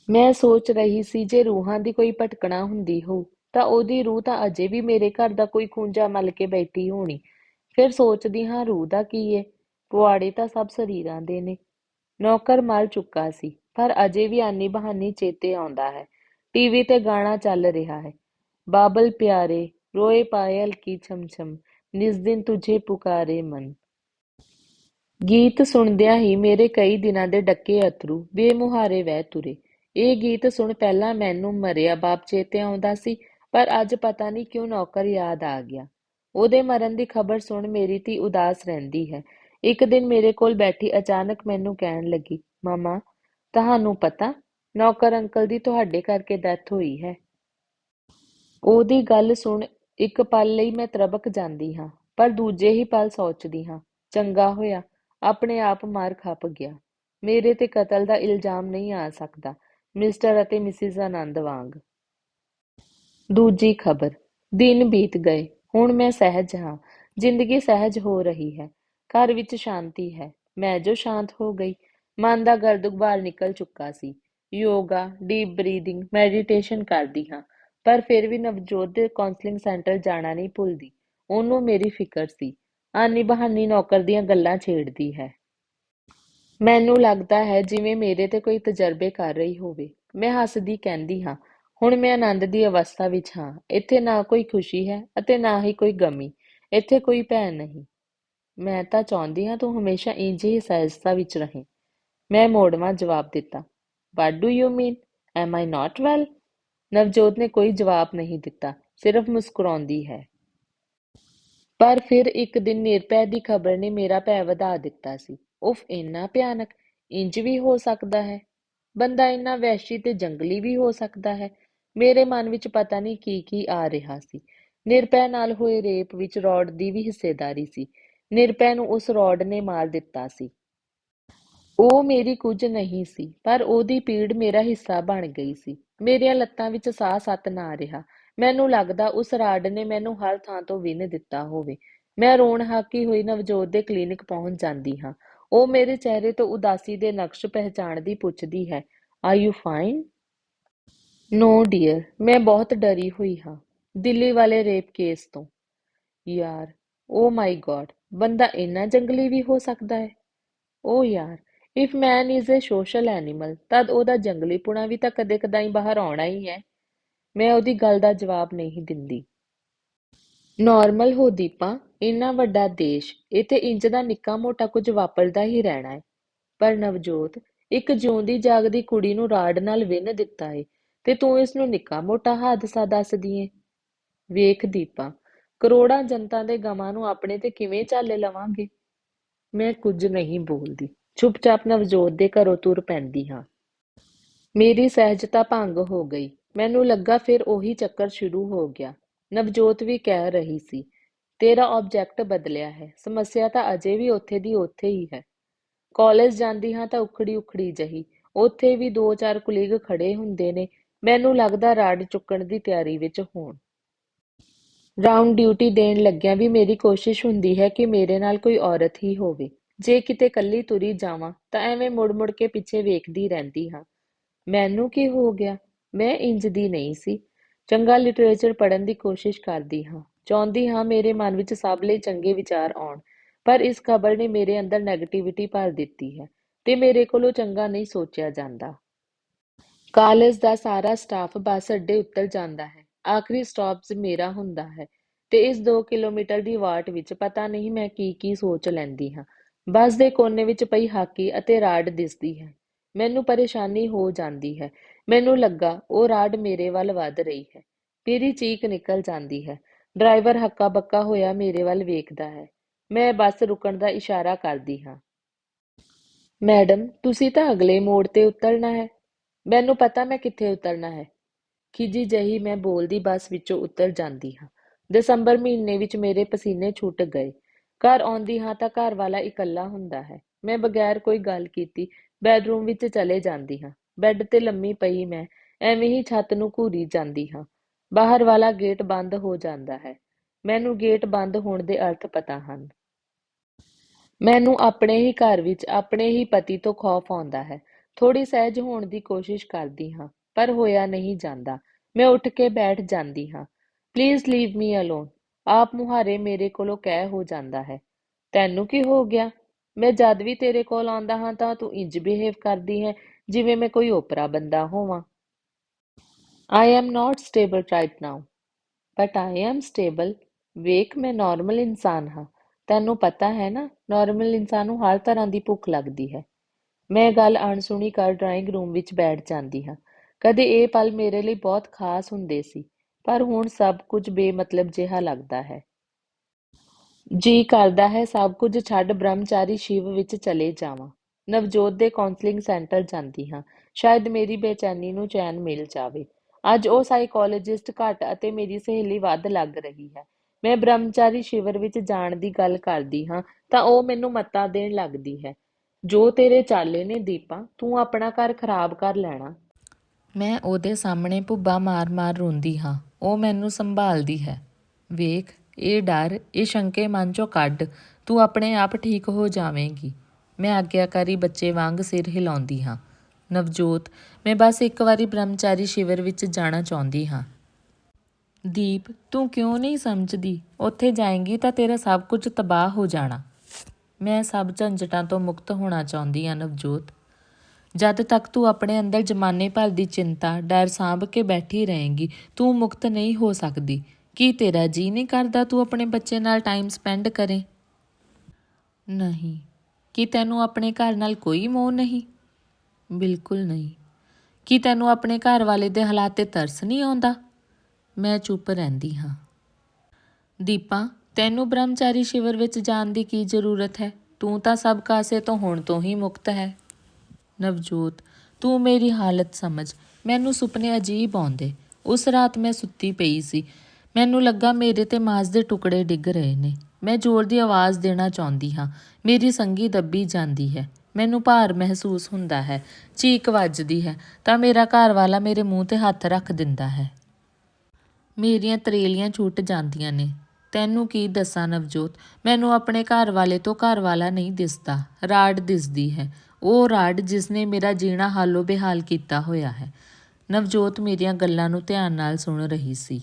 [SPEAKER 1] ਮੈਂ ਸੋਚ ਰਹੀ ਸੀ, ਜੇ ਰੂਹਾਂ ਦੀ ਕੋਈ ਭਟਕਣਾ ਹੁੰਦੀ ਹੋ ਤਾਂ ਉਹਦੀ ਰੂਹ ਤਾਂ ਅਜੇ ਵੀ ਮੇਰੇ ਘਰ ਦਾ ਕੋਈ ਖੂੰਜਾ ਮਲ ਕੇ ਬੈਠੀ ਹੋਣੀ ਫਿਰ ਸੋਚਦੀ ਹਾਂ ਰੂਹ ਦਾ ਕੀ ਏ? ਪੁਆੜੇ ਤਾਂ ਸਭ ਸਰੀਰਾਂ ਦੇ ਨੇ। ਨੌਕਰ ਮਰ ਚੁੱਕਾ ਸੀ, ਪਰ ਅਜੇ ਵੀ ਆਨੀ ਬਹਾਨੀ ਚੇਤੇ ਆਉਂਦਾ ਹੈ। ਟੀਵੀ ਤੇ ਗਾਣਾ ਚੱਲ ਰਿਹਾ ਹੈ। ਬਾਬਲ ਪਿਆਰੇ, ਰੋਏ ਪਾਇਲ ਕੀ ਛਮ ਛਮ ਨਿਸ ਦਿਨ ਤੁਝੇ ਪੁਕਾਰੇ ਮਨ। ਗੀਤ ਸੁਣਦਿਆਂ ਹੀ ਮੇਰੇ ਕਈ ਦਿਨਾਂ ਦੇ ਡੱਕੇ ਅਥਰੂ ਬੇਮੁਹਾਰੇ ਵਹਿ ਤੁਰੇ। ਇਹ ਗੀਤ ਸੁਣ ਪਹਿਲਾਂ ਮੈਨੂੰ ਮਰਿਆ ਬਾਪ ਚੇਤੇ ਆਉਂਦਾ ਸੀ, ਪਰ ਅੱਜ ਪਤਾ ਨਹੀਂ ਕਿਉਂ ਨੌਕਰ ਯਾਦ ਆ ਗਿਆ। ਉਹਦੇ ਮਰਨ ਦੀ ਖਬਰ ਸੁਣ ਮੇਰੀ ਧੀ ਉਦਾਸ ਰਹਿੰਦੀ ਹੈ। ਇੱਕ ਦਿਨ ਮੇਰੇ ਕੋਲ ਬੈਠੀ ਅਚਾਨਕ ਮੈਨੂੰ ਕਹਿਣ ਲੱਗੀ, ਮਾਮਾ, ਤੁਹਾਨੂੰ ਪਤਾ, ਨੌਕਰ ਅੰਕਲ ਦੀ ਤੁਹਾਡੇ ਕਰਕੇ ਡੈਥ ਹੋਈ ਹੈ। ਉਹਦੀ ਗੱਲ ਸੁਣ ਇੱਕ ਪਲ ਲਈ ਮੈਂ ਤਰਬਕ ਜਾਂਦੀ ਹਾਂ, ਪਰ ਦੂਜੇ ਹੀ ਪਲ ਸੋਚਦੀ ਹਾਂ, ਚੰਗਾ ਹੋਇਆ, ਆਪਣੇ ਆਪ ਮਾਰ ਖੱਪ ਗਿਆ। ਮੇਰੇ ਤੇ ਕਤਲ ਦਾ ਇਲਜ਼ਾਮ ਨਹੀਂ ਆ ਸਕਦਾ, ਮਿਸਟਰ ਅਤੇ ਮਿਸਿਸ ਆਨੰਦ ਵਾਂਗ। ਦੂਜੀ ਖਬਰ, ਦਿਨ ਬੀਤ ਗਏ। ਹੁਣ ਮੈਂ ਸਹਿਜ ਹਾਂ, ਜ਼ਿੰਦਗੀ ਸਹਿਜ ਹੋ ਰਹੀ ਹੈ, ਘਰ ਵਿੱਚ ਸ਼ਾਂਤੀ ਹੈ, ਮੈਂ ਜੋ ਸ਼ਾਂਤ ਹੋ ਗਈ, ਮਨ ਦਾ ਗਰਦ ਗੁਬਾਰ ਨਿਕਲ ਚੁੱਕਾ ਸੀ, ਯੋਗਾ ਡੀਪ ਬਰੀਥਿੰਗ ਮੈਡੀਟੇਸ਼ਨ ਕਰਦੀ ਹਾਂ, ਪਰ ਫਿਰ ਵੀ ਨਵਜੋਤ ਦੇ ਕਾਉਂਸਲਿੰਗ ਸੈਂਟਰ ਜਾਣਾ ਨਹੀਂ ਭੁੱਲਦੀ, ਉਹਨੂੰ ਮੇਰੀ ਫਿਕਰ ਸੀ, ਆਨੀ ਬਹਾਨੀ ਨੌਕਰ ਦੀਆਂ ਗੱਲਾਂ ਛੇੜਦੀ ਹੈ। ਮੈਨੂੰ ਲੱਗਦਾ ਹੈ ਜਿਵੇਂ ਮੇਰੇ ਤੇ ਕੋਈ ਤਜਰਬੇ ਕਰ ਰਹੀ ਹੋਵੇ, ਮੈਂ ਹੱਸਦੀ ਕਹਿੰਦੀ ਹਾਂ ਹੁਣ ਮੈਂ ਆਨੰਦ ਦੀ ਅਵਸਥਾ ਵਿੱਚ ਹਾਂ। ਇੱਥੇ ਨਾ ਕੋਈ ਖੁਸ਼ੀ ਹੈ ਅਤੇ ਨਾ ਹੀ ਕੋਈ ਗਮੀ। ਇੱਥੇ ਕੋਈ ਭੈਣ ਨਹੀਂ। ਮੈਂ ਤਾਂ ਚਾਹੁੰਦੀ ਹਾਂ ਤੂੰ ਹਮੇਸ਼ਾ ਇੰਜ ਹੀ ਸਹਿਜਤਾ ਵਿੱਚ ਰਹੇ। ਮੈਂ ਮੋੜਵਾਂ ਜਵਾਬ ਦਿੱਤਾ। What do you mean am I not well Navjot ਨੇ ਕੋਈ ਜਵਾਬ ਨਹੀਂ ਦਿੱਤਾ। ਸਿਰਫ ਮੁਸਕਰਾਉਂਦੀ ਹੈ। ਪਰ ਫਿਰ ਇੱਕ ਦਿਨ ਨਿਰਭੈ ਦੀ ਖਬਰ ਨੇ ਮੇਰਾ ਭੈ ਵਧਾ ਦਿੱਤਾ ਸੀ। ਉਫ, ਇੰਨਾ ਭਿਆਨਕ। ਇੰਜ ਵੀ ਹੋ ਸਕਦਾ ਹੈ। ਬੰਦਾ ਇੰਨਾ ਵੈਸ਼ੀ ਤੇ ਜੰਗਲੀ ਵੀ ਹੋ ਸਕਦਾ ਹੈ। ਮੇਰੇ ਮਨ ਵਿੱਚ ਪਤਾ ਨਹੀਂ ਕੀ ਕੀ ਆ ਰਿਹਾ ਸੀ। ਨਿਰਪੈ ਨਾਲ ਹੋਏ ਰੇਪ ਵਿੱਚ ਰੌਡ ਦੀ ਵੀ ਹਿੱਸੇਦਾਰੀ ਸੀ। ਨਿਰਪੈ ਨੂੰ ਉਸ ਰੌਡ ਨੇ ਮਾਰ ਦਿੱਤਾ ਸੀ। ਉਹ ਮੇਰੀ ਕੁਝ ਨਹੀਂ ਸੀ, ਪਰ ਉਹਦੀ ਪੀੜ ਮੇਰਾ ਹਿੱਸਾ ਬਣ ਗਈ ਸੀ। ਮੇਰੀਆਂ ਲੱਤਾਂ ਵਿੱਚ ਸਾਹ ਸੱਤ ਨਾ ਰਿਹਾ। ਮੈਨੂੰ ਲੱਗਦਾ ਉਸ ਰਾਡ ਨੇ ਮੈਨੂੰ ਹਰ ਥਾਂ ਤੋਂ ਵਿੰਨ ਦਿੱਤਾ ਹੋਵੇ। ਮੈਂ ਰੋਣ ਹਾਕੀ ਹੋਈ ਨਵਜੋਤ ਦੇ ਕਲੀਨਿਕ ਪਹੁੰਚ ਜਾਂਦੀ ਹਾਂ। ਉਹ ਮੇਰੇ ਚਿਹਰੇ ਤੋਂ ਉਦਾਸੀ ਦੇ ਨਕਸ਼ ਪਹਿਚਾਣਦੀ ਪੁੱਛਦੀ ਹੈ are you fine no dear ਮੈਂ ਬਹੁਤ ਡਰੀ ਹੋਈ ਹਾਂ। ਦਿੱਲੀ ਵਾਲੇ ਰੇਪ ਕੇਸ ਤੋਂ। ਯਾਰ ਓ ਮਾਈ ਗॉड ਬੰਦਾ ਇੰਨਾ ਜੰਗਲੀ ਵੀ ਹੋ ਸਕਦਾ ਹੈ? ਓ ਯਾਰ if man is a social animal ਤਦ ਉਹਦਾ ਜੰਗਲੀਪੁਣਾ ਵੀ ਤਾਂ ਕਦੇ ਕਦਾਈ ਬਾਹਰ ਆਉਣਾ ਹੀ ਹੈ। ਮੈਂ ਉਹਦੀ ਗੱਲ ਦਾ ਜਵਾਬ ਨਹੀਂ ਦਿੰਦੀ। ਨਾਰਮਲ ਹੋ ਦੀਪਾ, ਇੰਨਾ ਵੱਡਾ ਦੇਸ਼, ਇੱਥੇ ਇੰਜ ਦਾ ਨਿੱਕਾ ਮੋਟਾ ਕੁਝ ਵਾਪਰਦਾ ਹੀ ਰਹਿਣਾ ਹੈ। ਪਰ ਨਵਜੋਤ, ਇੱਕ ਜਿਉਂਦੀ ਜਾਗਦੀ ਕੁੜੀ ਨੂੰ ਰਾੜ ਨਾਲ ਵਿੰਨ ਦਿੱਤਾ ਏ। ਤੇ ਤੂੰ ਇਸ ਨੂੰ ਨਿੱਕਾ ਮੋਟਾ ਹਾਦਸਾ ਦੱਸਦੀ ਏ ਵੇਖ ਦੀਪਾ, ਕਰੋੜਾਂ ਜਨਤਾ ਦੇ ਗਮਾਂ ਨੂੰ ਆਪਣੇ ਤੇ ਕਿਵੇਂ ਝੱਲ ਲਵਾਂਗੇ? ਮੈਂ ਕੁਝ ਨਹੀਂ ਬੋਲਦੀ। ਚੁੱਪਚਾਪ ਨਵਜੋਤ ਦੇ ਘਰੋਂ ਤੁਰ ਪੈਂਦੀ ਹਾਂ। ਮੇਰੀ ਸਹਿਜਤਾ ਭੰਗ ਹੋ ਗਈ। ਮੈਨੂੰ ਲੱਗਾ ਫਿਰ ਉਹੀ ਚੱਕਰ ਸ਼ੁਰੂ ਹੋ ਗਿਆ। ਨਵਜੋਤ ਵੀ ਕਹਿ ਰਹੀ ਸੀ, ਤੇਰਾ ਆਬਜੈਕਟ ਬਦਲਿਆ ਹੈ। ਸਮੱਸਿਆ ਤਾਂ ਅਜੇ ਵੀ ਉੱਥੇ ਦੀ ਉੱਥੇ ਹੀ ਹੈ। ਕਾਲਜ ਜਾਂਦੀ ਹਾਂ ਤਾਂ ਉਖੜੀ ਉਖੜੀ ਜਹੀ। ਉੱਥੇ ਵੀ ਦੋ ਚਾਰ ਕੁਲੀਗ ਖੜੇ ਹੁੰਦੇ ਨੇ। ਮੈਨੂੰ ਲੱਗਦਾ ਰਾਡ ਚੁੱਕਣ ਦੀ ਤਿਆਰੀ ਵਿੱਚ ਹੋਣ। ਰਾਉਂਡ ਡਿਊਟੀ ਦੇਣ ਲੱਗਿਆਂ ਵੀ ਮੇਰੀ ਕੋਸ਼ਿਸ਼ ਹੁੰਦੀ ਹੈ ਕਿ ਮੇਰੇ ਨਾਲ ਕੋਈ ਔਰਤ ਹੀ ਹੋਵੇ। ਜੇ ਕਿਤੇ ਕੱਲੀ ਤੁਰੀ ਜਾਵਾਂ, ਤਾਂ ਐਵੇਂ ਮੁੜ-ਮੁੜ ਕੇ ਪਿੱਛੇ ਵੇਖਦੀ ਰਹਿੰਦੀ ਹਾਂ। ਮੈਨੂੰ ਕੀ ਹੋ ਗਿਆ? ਮੈਂ ਇੰਜ ਦੀ ਨਹੀਂ ਸੀ। ਚੰਗਾ ਲਿਟਰੇਚਰ ਪੜ੍ਹਨ ਦੀ ਕੋਸ਼ਿਸ਼ ਕਰਦੀ ਹਾਂ। ਚਾਹੁੰਦੀ ਹਾਂ ਮੇਰੇ ਮਨ ਵਿੱਚ ਸਭ ਲਈ ਚੰਗੇ ਵਿਚਾਰ ਆਉਣ, ਪਰ ਇਸ ਖਬਰ ਨੇ ਮੇਰੇ ਅੰਦਰ ਨੈਗੇਟਿਵਿਟੀ ਭਰ ਦਿੱਤੀ ਹੈ ਤੇ ਮੇਰੇ ਕੋਲੋਂ ਚੰਗਾ ਨਹੀਂ ਸੋਚਿਆ ਜਾਂਦਾ। ਕਾਲਜ ਦਾ ਸਾਰਾ ਸਟਾਫ ਬੱਸ ਅੱਡੇ ਉਤਰ ਜਾਂਦਾ ਹੈ। ਆਖਰੀ ਸਟਾਪ ਮੇਰਾ ਹੁੰਦਾ ਹੈ ਤੇ ਇਸ 2 ਕਿਲੋਮੀਟਰ ਦੀ ਵਾਟ ਵਿੱਚ ਪਤਾ ਨਹੀਂ ਮੈਂ ਕੀ ਕੀ ਸੋਚ ਲੈਂਦੀ ਹਾਂ। ਬੱਸ ਦੇ ਕੋਨੇ ਵਿੱਚ ਪਈ ਹਾਕੀ ਅਤੇ ਰਾਡ ਦਿਸਦੀ ਹੈ। ਮੈਨੂੰ ਪਰੇਸ਼ਾਨੀ ਹੋ ਜਾਂਦੀ ਹੈ। ਮੈਨੂੰ ਲੱਗਾ, ਉਹ ਰਾਡ ਮੇਰੇ ਵੱਲ ਵੱਧ ਰਹੀ ਹੈ। ਮੇਰੀ ਚੀਕ ਨਿਕਲ ਜਾਂਦੀ ਹੈ। ਡਰਾਈਵਰ ਹੱਕਾ ਬੱਕਾ ਹੋਇਆ ਮੇਰੇ ਵੱਲ ਵੇਖਦਾ ਹੈ। ਮੈਂ ਬੱਸ ਰੁਕਣ ਦਾ ਇਸ਼ਾਰਾ ਕਰਦੀ ਹਾਂ। ਮੈਡਮ, ਤੁਸੀਂ ਤਾਂ ਅਗਲੇ ਮੋੜ ਤੇ ਉਤਰਨਾ ਹੈ। ਮੈਨੂੰ ਪਤਾ ਮੈਂ ਕਿੱਥੇ ਉਤਰਨਾ ਹੈ। ਖਿਜੀ ਜਹੀ ਮੈਂ ਬੋਲਦੀ ਬੱਸ ਵਿੱਚੋਂ ਉਤਰ ਜਾਂਦੀ ਹਾਂ। ਦਸੰਬਰ ਮਹੀਨੇ ਵਿੱਚ ਮੇਰੇ ਪਸੀਨੇ ਛੁੱਟ ਗਏ। ਘਰ ਆਉਂਦੀ ਹਾਂ ਤਾਂ ਘਰ ਵਾਲਾ ਇਕੱਲਾ ਹੁੰਦਾ ਹੈ। ਮੈਂ ਬਗੈਰ ਕੋਈ ਗੱਲ ਕੀਤੀ, ਬੈੱਡਰੂਮ ਵਿੱਚ ਚਲੇ ਜਾਂਦੀ ਹਾਂ। ਬੈੱਡ ਤੇ ਲੰਮੀ ਪਈ ਮੈਂ, ਐਵੇਂ ਹੀ ਛੱਤ ਨੂੰ ਘੂਰੀ ਜਾਂਦੀ ਹਾਂ। ਬਾਹਰ ਵਾਲਾ ਗੇਟ ਬੰਦ ਹੋ ਜਾਂਦਾ ਹੈ। ਮੈਨੂੰ ਗੇਟ ਬੰਦ ਹੋਣ ਦੇ ਅਰਥ ਪਤਾ ਹਨ। ਮੈਨੂੰ ਆਪਣੇ ਹੀ ਘਰ ਵਿੱਚ ਆਪਣੇ ਹੀ ਪਤੀ ਤੋਂ ਖੌਫ ਆਉਂਦਾ ਹੈ। ਥੋੜੀ ਸਹਿਜ ਹੋਣ ਦੀ ਕੋਸ਼ਿਸ਼ ਕਰਦੀ ਹਾਂ, ਪਰ ਹੋਇਆ ਨਹੀਂ ਜਾਂਦਾ। ਮੈਂ ਉੱਠ ਕੇ ਬੈਠ ਜਾਂਦੀ ਹਾਂ। ਪਲੀਜ਼ ਲੀਵ ਮੀ ਅਲੋਨ ਆਪ ਮੁਹਾਰੇ ਮੇਰੇ ਕੋਲੋਂ ਕਹਿ ਹੋ ਜਾਂਦਾ ਹੈ। ਤੈਨੂੰ ਕੀ ਹੋ ਗਿਆ? ਮੈਂ ਜਦ ਵੀ ਤੇਰੇ ਕੋਲ ਆਉਂਦਾ ਹਾਂ ਤਾਂ ਤੂੰ ਇੰਜ ਬਿਹੇਵ ਕਰਦੀ ਹੈ, ਜਿਵੇਂ ਮੈਂ ਕੋਈ ਓਪਰਾ ਬੰਦਾ ਹੋਵਾਂ। I am not stable right now but I am stable ਵੇਖ, ਮੈਂ ਨਾਰਮਲ ਇਨਸਾਨ ਹਾਂ। ਤੈਨੂੰ ਪਤਾ ਹੈ ਨਾ ਨਾਰਮਲ ਇਨਸਾਨ ਨੂੰ ਹਰ ਤਰ੍ਹਾਂ ਦੀ ਭੁੱਖ ਲੱਗਦੀ ਹੈ। ਮੈਂ ਗੱਲ ਅਣਸੁਣੀ ਕਰ ਡਰਾਇੰਗ ਰੂਮ ਵਿੱਚ ਬੈਠ ਜਾਂਦੀ ਹਾਂ। ਕਦੇ ਇਹ ਪਲ ਮੇਰੇ ਲਈ ਬਹੁਤ ਖਾਸ ਹੁੰਦੇ ਸੀ, ਪਰ ਹੁਣ ਸਭ ਕੁਝ ਬੇਮਤਲਬ ਜਿਹਾ ਲੱਗਦਾ ਹੈ। ਜੀ ਕਰਦਾ ਹੈ ਸਭ ਕੁਝ ਛੱਡ ਬ੍ਰਹਮਚਾਰੀ ਸ਼ਿਵ ਵਿੱਚ ਚਲੇ ਜਾਵਾਂ। ਨਵਜੋਤ ਦੇ ਕਾਉਂਸਲਿੰਗ ਸੈਂਟਰ ਜਾਂਦੀ ਹਾਂ। ਸ਼ਾਇਦ ਮੇਰੀ ਬੇਚੈਨੀ ਨੂੰ ਚੈਨ ਮਿਲ ਜਾਵੇ। ਅੱਜ ਉਹ ਸਾਈਕੋਲੋਜਿਸਟ ਘੱਟ ਅਤੇ ਮੇਰੀ ਸਹੇਲੀ ਵੱਧ ਲੱਗ ਰਹੀ ਹੈ। ਮੈਂ ਬ੍ਰਹਮਚਾਰੀ ਸ਼ਿਵਰ ਵਿੱਚ ਜਾਣ ਦੀ ਗੱਲ ਕਰਦੀ ਹਾਂ ਤਾਂ ਉਹ ਮੈਨੂੰ ਮੱਤਾ ਦੇਣ ਲੱਗਦੀ ਹੈ। ਜੋ ਤੇਰੇ ਚਾਲੇ ਨੇ ਦੀਪਾ, ਤੂੰ ਆਪਣਾ ਘਰ ਖਰਾਬ ਕਰ ਲੈਣਾ। ਮੈਂ ਉਹਦੇ ਸਾਹਮਣੇ ਭੁੱਬਾ ਮਾਰ-ਮਾਰ ਰੋਂਦੀ ਹਾਂ। ਉਹ ਮੈਨੂੰ ਸੰਭਾਲਦੀ ਹੈ। ਵੇਖ, ਇਹ ਡਰ, ਇਹ ਸ਼ੰਕੇ ਮਨ ਚੋਂ ਕੱਢ। ਤੂੰ ਆਪਣੇ ਆਪ ਠੀਕ ਹੋ ਜਾਵੇਂਗੀ। ਮੈਂ ਆਗਿਆਕਾਰੀ ਬੱਚੇ ਵਾਂਗ ਸਿਰ ਹਿਲਾਉਂਦੀ ਹਾਂ। ਨਵਜੋਤ, ਮੈਂ ਬਸ ਇੱਕ ਵਾਰੀ ਬ੍ਰਹਮਚਾਰੀ ਸ਼ਿਵਰ ਵਿੱਚ ਜਾਣਾ ਚਾਹੁੰਦੀ ਹਾਂ। ਦੀਪ, ਤੂੰ ਕਿਉਂ ਨਹੀਂ ਸਮਝਦੀ? ਉੱਥੇ ਜਾਏਂਗੀ ਤਾਂ ਤੇਰਾ ਸਭ ਕੁਝ ਤਬਾਹ ਹੋ ਜਾਣਾ। ਮੈਂ ਸਭ ਝੰਜਟਾਂ ਤੋਂ ਮੁਕਤ ਹੋਣਾ ਚਾਹੁੰਦੀ ਹਾਂ, ਨਵਜੋਤ। ਜਦ ਤੱਕ ਤੂੰ ਆਪਣੇ ਅੰਦਰ ਜਮਾਨੇ ਭਰ ਦੀ ਚਿੰਤਾ, ਡਰ ਸਾਂਭ ਕੇ ਬੈਠੀ ਰਹੇਂਗੀ, ਤੂੰ ਮੁਕਤ ਨਹੀਂ ਹੋ ਸਕਦੀ। ਕੀ ਤੇਰਾ ਜੀ ਨਹੀਂ ਕਰਦਾ ਤੂੰ ਆਪਣੇ ਬੱਚੇ ਨਾਲ ਟਾਈਮ ਸਪੈਂਡ ਕਰੇ? ਨਹੀਂ। ਕੀ ਤੈਨੂੰ ਆਪਣੇ ਘਰ ਨਾਲ ਕੋਈ ਮੋਹ ਨਹੀਂ? ਬਿਲਕੁਲ ਨਹੀਂ। ਕੀ ਤੈਨੂੰ ਆਪਣੇ ਘਰ ਵਾਲੇ ਦੇ ਹਾਲਾਤ ਤੇ ਤਰਸ ਨਹੀਂ ਆਉਂਦਾ? ਮੈਂ ਚੁੱਪ ਰਹਿੰਦੀ ਹਾਂ। ਦੀਪਾ ਤੈਨੂੰ ਬ੍ਰਹਮਚਾਰੀ ਸ਼ਿਵਰ ਵਿੱਚ ਜਾਣ ਦੀ ਕੀ ਜ਼ਰੂਰਤ ਹੈ? ਤੂੰ ਤਾਂ ਸਭ ਕਾਸੇ ਤੋਂ ਹੁਣ ਤੋਂ ਹੀ ਮੁਕਤ ਹੈ। ਨਵਜੋਤ, ਤੂੰ ਮੇਰੀ ਹਾਲਤ ਸਮਝ। ਮੈਨੂੰ ਸੁਪਨੇ ਅਜੀਬ ਆਉਂਦੇ। ਉਸ ਰਾਤ ਮੈਂ ਸੁੱਤੀ ਪਈ ਸੀ। ਮੈਨੂੰ ਲੱਗਾ ਮੇਰੇ ਤੇ ਮਾਸ ਦੇ ਟੁਕੜੇ ਡਿੱਗ ਰਹੇ ਨੇ। ਮੈਂ ਜ਼ੋਰ ਦੀ ਆਵਾਜ਼ ਦੇਣਾ ਚਾਹੁੰਦੀ ਹਾਂ। ਮੇਰੀ ਸੰਗੀ ਦੱਬੀ ਜਾਂਦੀ ਹੈ। ਮੈਨੂੰ ਭਾਰ ਮਹਿਸੂਸ ਹੁੰਦਾ ਹੈ। ਚੀਕ ਵੱਜਦੀ ਹੈ। ਤਾਂ ਮੇਰਾ ਘਰ ਵਾਲਾ ਮੇਰੇ ਮੂੰਹ ਤੇ ਹੱਥ ਰੱਖ ਦਿੰਦਾ ਹੈ। ਮੇਰੀਆਂ ਤਰੇਲੀਆਂ ਛੁੱਟ ਜਾਂਦੀਆਂ ਨੇ। ਤੈਨੂੰ ਕੀ ਦੱਸਾਂ ਨਵਜੋਤ? ਮੈਨੂੰ ਆਪਣੇ ਘਰ ਵਾਲੇ ਤੋਂ ਘਰ ਵਾਲਾ ਨਹੀਂ ਦਿਸਦਾ। ਰਾਡ ਦਿਸਦੀ ਹੈ। ਉਹ ਰਾਡ ਜਿਸ ਨੇ ਮੇਰਾ ਜੀਣਾ ਹਾਲੋ ਬੇਹਾਲ ਕੀਤਾ ਹੋਇਆ ਹੈ। ਨਵਜੋਤ ਮੇਰੀਆਂ ਗੱਲਾਂ ਨੂੰ ਧਿਆਨ ਨਾਲ ਸੁਣ ਰਹੀ ਸੀ।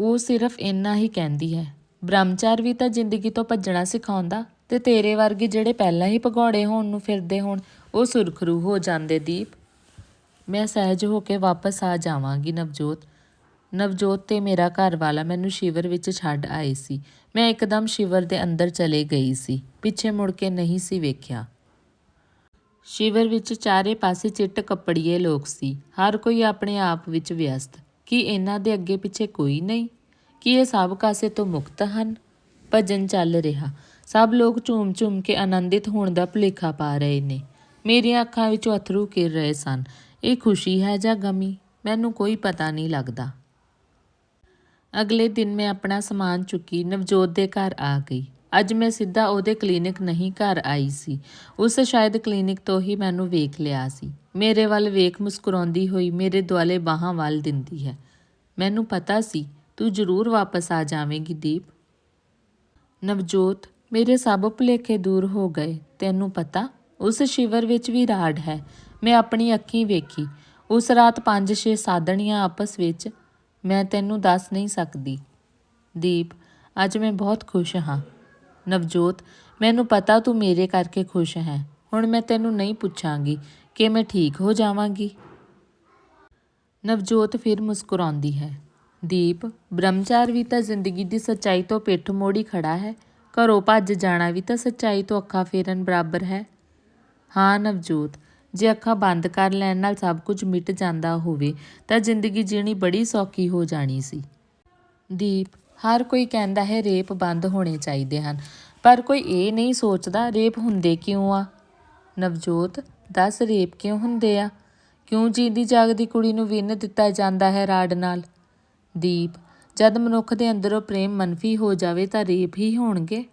[SPEAKER 1] ਉਹ ਸਿਰਫ ਇੰਨਾ ਹੀ ਕਹਿੰਦੀ ਹੈ, ਬ੍ਰਹਮਚਾਰ ਵੀ ਤਾਂ ਜ਼ਿੰਦਗੀ ਤੋਂ ਭੱਜਣਾ ਸਿਖਾਉਂਦਾ ਤੇ ਤੇਰੇ ਵਰਗੇ ਜਿਹੜੇ ਪਹਿਲਾਂ ਹੀ ਭਗੌੜੇ ਹੋਣ ਨੂੰ ਫਿਰਦੇ ਹੋਣ, ਉਹ ਸੁਰਖਰੂ ਹੋ ਜਾਂਦੇ ਦੀਪ। ਮੈਂ ਸਹਿਜ ਹੋ ਕੇ ਵਾਪਸ ਆ ਜਾਵਾਂਗੀ ਨਵਜੋਤ। ਨਵਜੋਤ ਤੇ ਮੇਰਾ ਘਰ ਵਾਲਾ ਮੈਨੂੰ ਸ਼ਿਵਰ ਵਿੱਚ ਛੱਡ ਆਏ ਸੀ। ਮੈਂ ਇੱਕਦਮ ਸ਼ਿਵਰ ਦੇ ਅੰਦਰ ਚਲੇ ਗਈ ਸੀ। ਪਿੱਛੇ ਮੁੜ ਕੇ ਨਹੀਂ ਸੀ ਵੇਖਿਆ। ਸ਼ਿਵਰ ਵਿੱਚ ਚਾਰੇ ਪਾਸੇ ਚਿੱਟ ਕੱਪੜੀਏ ਲੋਕ ਸੀ। ਹਰ ਕੋਈ ਆਪਣੇ ਆਪ ਵਿੱਚ ਵਿਅਸਤ। ਕੀ ਇਹਨਾਂ ਦੇ ਅੱਗੇ ਪਿੱਛੇ ਕੋਈ ਨਹੀਂ? ਕੀ ਇਹ ਸਭ ਕਾਸੇ ਤੋਂ ਮੁਕਤ ਹਨ? ਭਜਨ ਚੱਲ ਰਿਹਾ। ਸਭ ਲੋਕ ਝੂਮ ਝੂਮ ਕੇ ਆਨੰਦਿਤ ਹੋਣ ਦਾ ਭੁਲੇਖਾ ਪਾ ਰਹੇ ਨੇ। ਮੇਰੀਆਂ ਅੱਖਾਂ ਵਿੱਚੋਂ ਅਥਰੂ ਕਿਰ ਰਹੇ ਸਨ। ਇਹ ਖੁਸ਼ੀ ਹੈ ਜਾਂ ਗਮੀ? ਮੈਨੂੰ ਕੋਈ ਪਤਾ ਨਹੀਂ ਲੱਗਦਾ। ਅਗਲੇ ਦਿਨ ਮੈਂ ਆਪਣਾ ਸਮਾਨ ਚੁੱਕੀ ਨਵਜੋਤ ਦੇ ਘਰ ਆ ਗਈ। ਅੱਜ ਮੈਂ ਸਿੱਧਾ ਉਹਦੇ ਕਲੀਨਿਕ ਨਹੀਂ ਘਰ ਆਈ ਸੀ। ਉਸ ਸ਼ਾਇਦ ਕਲੀਨਿਕ ਤੋਂ ਹੀ ਮੈਨੂੰ ਵੇਖ ਲਿਆ ਸੀ। ਮੇਰੇ ਵੱਲ ਵੇਖ ਮੁਸਕਰਾਉਂਦੀ ਹੋਈ ਮੇਰੇ ਦੁਆਲੇ ਬਾਹਾਂ ਵੱਲ ਦਿੰਦੀ ਹੈ। ਮੈਨੂੰ ਪਤਾ ਸੀ, ਤੂੰ ਜ਼ਰੂਰ ਵਾਪਸ ਆ ਜਾਵੇਂਗੀ, ਦੀਪ। ਨਵਜੋਤ, ਮੇਰੇ ਸਭ ਭੁਲੇਖੇ ਦੂਰ ਹੋ ਗਏ। ਤੈਨੂੰ ਪਤਾ, ਉਸ ਸ਼ਿਵਰ ਵਿੱਚ ਵੀ ਰਾੜ ਹੈ। ਮੈਂ ਆਪਣੀ ਅੱਖੀਂ ਵੇਖੀ। ਉਸ ਰਾਤ 5-6 ਸਾਧਣੀਆਂ ਆਪਸ ਵਿੱਚ ਮੈਂ ਤੈਨੂੰ ਦੱਸ ਨਹੀਂ ਸਕਦੀ। ਦੀਪ, ਅੱਜ ਮੈਂ ਬਹੁਤ ਖੁਸ਼ ਹਾਂ। ਨਵਜੋਤ, ਮੈਨੂੰ ਪਤਾ ਤੂੰ ਮੇਰੇ ਕਰਕੇ ਖੁਸ਼ ਹੈ। ਹੁਣ ਮੈਂ ਤੈਨੂੰ ਨਹੀਂ ਪੁੱਛਾਂਗੀ ਕਿ ਮੈਂ ਠੀਕ ਹੋ ਜਾਵਾਂਗੀ। ਨਵਜੋਤ ਫਿਰ ਮੁਸਕਰਾਉਂਦੀ ਹੈ। ਦੀਪ, ਬ੍ਰਹਮਚਾਰ ਵੀ ਤਾਂ ਜ਼ਿੰਦਗੀ ਦੀ ਸੱਚਾਈ ਤੋਂ ਪਿੱਠ ਮੋੜੀ ਖੜਾ ਹੈ। ਘਰੋਂ ਭੱਜ ਜਾਣਾ ਵੀ ਤਾਂ ਸੱਚਾਈ ਤੋਂ ਅੱਖਾਂ ਫੇਰਨ ਬਰਾਬਰ ਹੈ। ਹਾਂ ਨਵਜੋਤ ਜੇ ਅੱਖਾਂ ਬੰਦ ਕਰ ਲੈਣ ਨਾਲ ਸਭ ਕੁਝ ਮਿਟ ਜਾਂਦਾ ਹੋਵੇ, ਤਾਂ ਜ਼ਿੰਦਗੀ ਜੀਣੀ ਬੜੀ ਸੌਖੀ ਹੋ ਜਾਣੀ ਸੀ। ਦੀਪ, ਹਰ ਕੋਈ ਕਹਿੰਦਾ ਹੈ ਰੇਪ ਬੰਦ ਹੋਣੇ ਚਾਹੀਦੇ ਹਨ, ਪਰ ਕੋਈ ਇਹ ਨਹੀਂ ਸੋਚਦਾ ਰੇਪ ਹੁੰਦੇ ਕਿਉਂ ਆ? ਨਵਜੋਤ, ਦੱਸ ਰੇਪ ਕਿਉਂ ਹੁੰਦੇ ਆ? ਕਿਉਂ ਜੀਂਦੀ ਜਾਗਦੀ ਕੁੜੀ ਨੂੰ ਵਿੰਨ ਦਿੱਤਾ ਜਾਂਦਾ ਹੈ ਰਾੜ ਨਾਲ? ਦੀਪ, ਜਦ ਮਨੁੱਖ ਦੇ ਅੰਦਰੋਂ ਪ੍ਰੇਮ ਮਨਫੀ ਹੋ ਜਾਵੇ ਤਾਂ ਰੇਪ ਹੀ ਹੋਣਗੇ।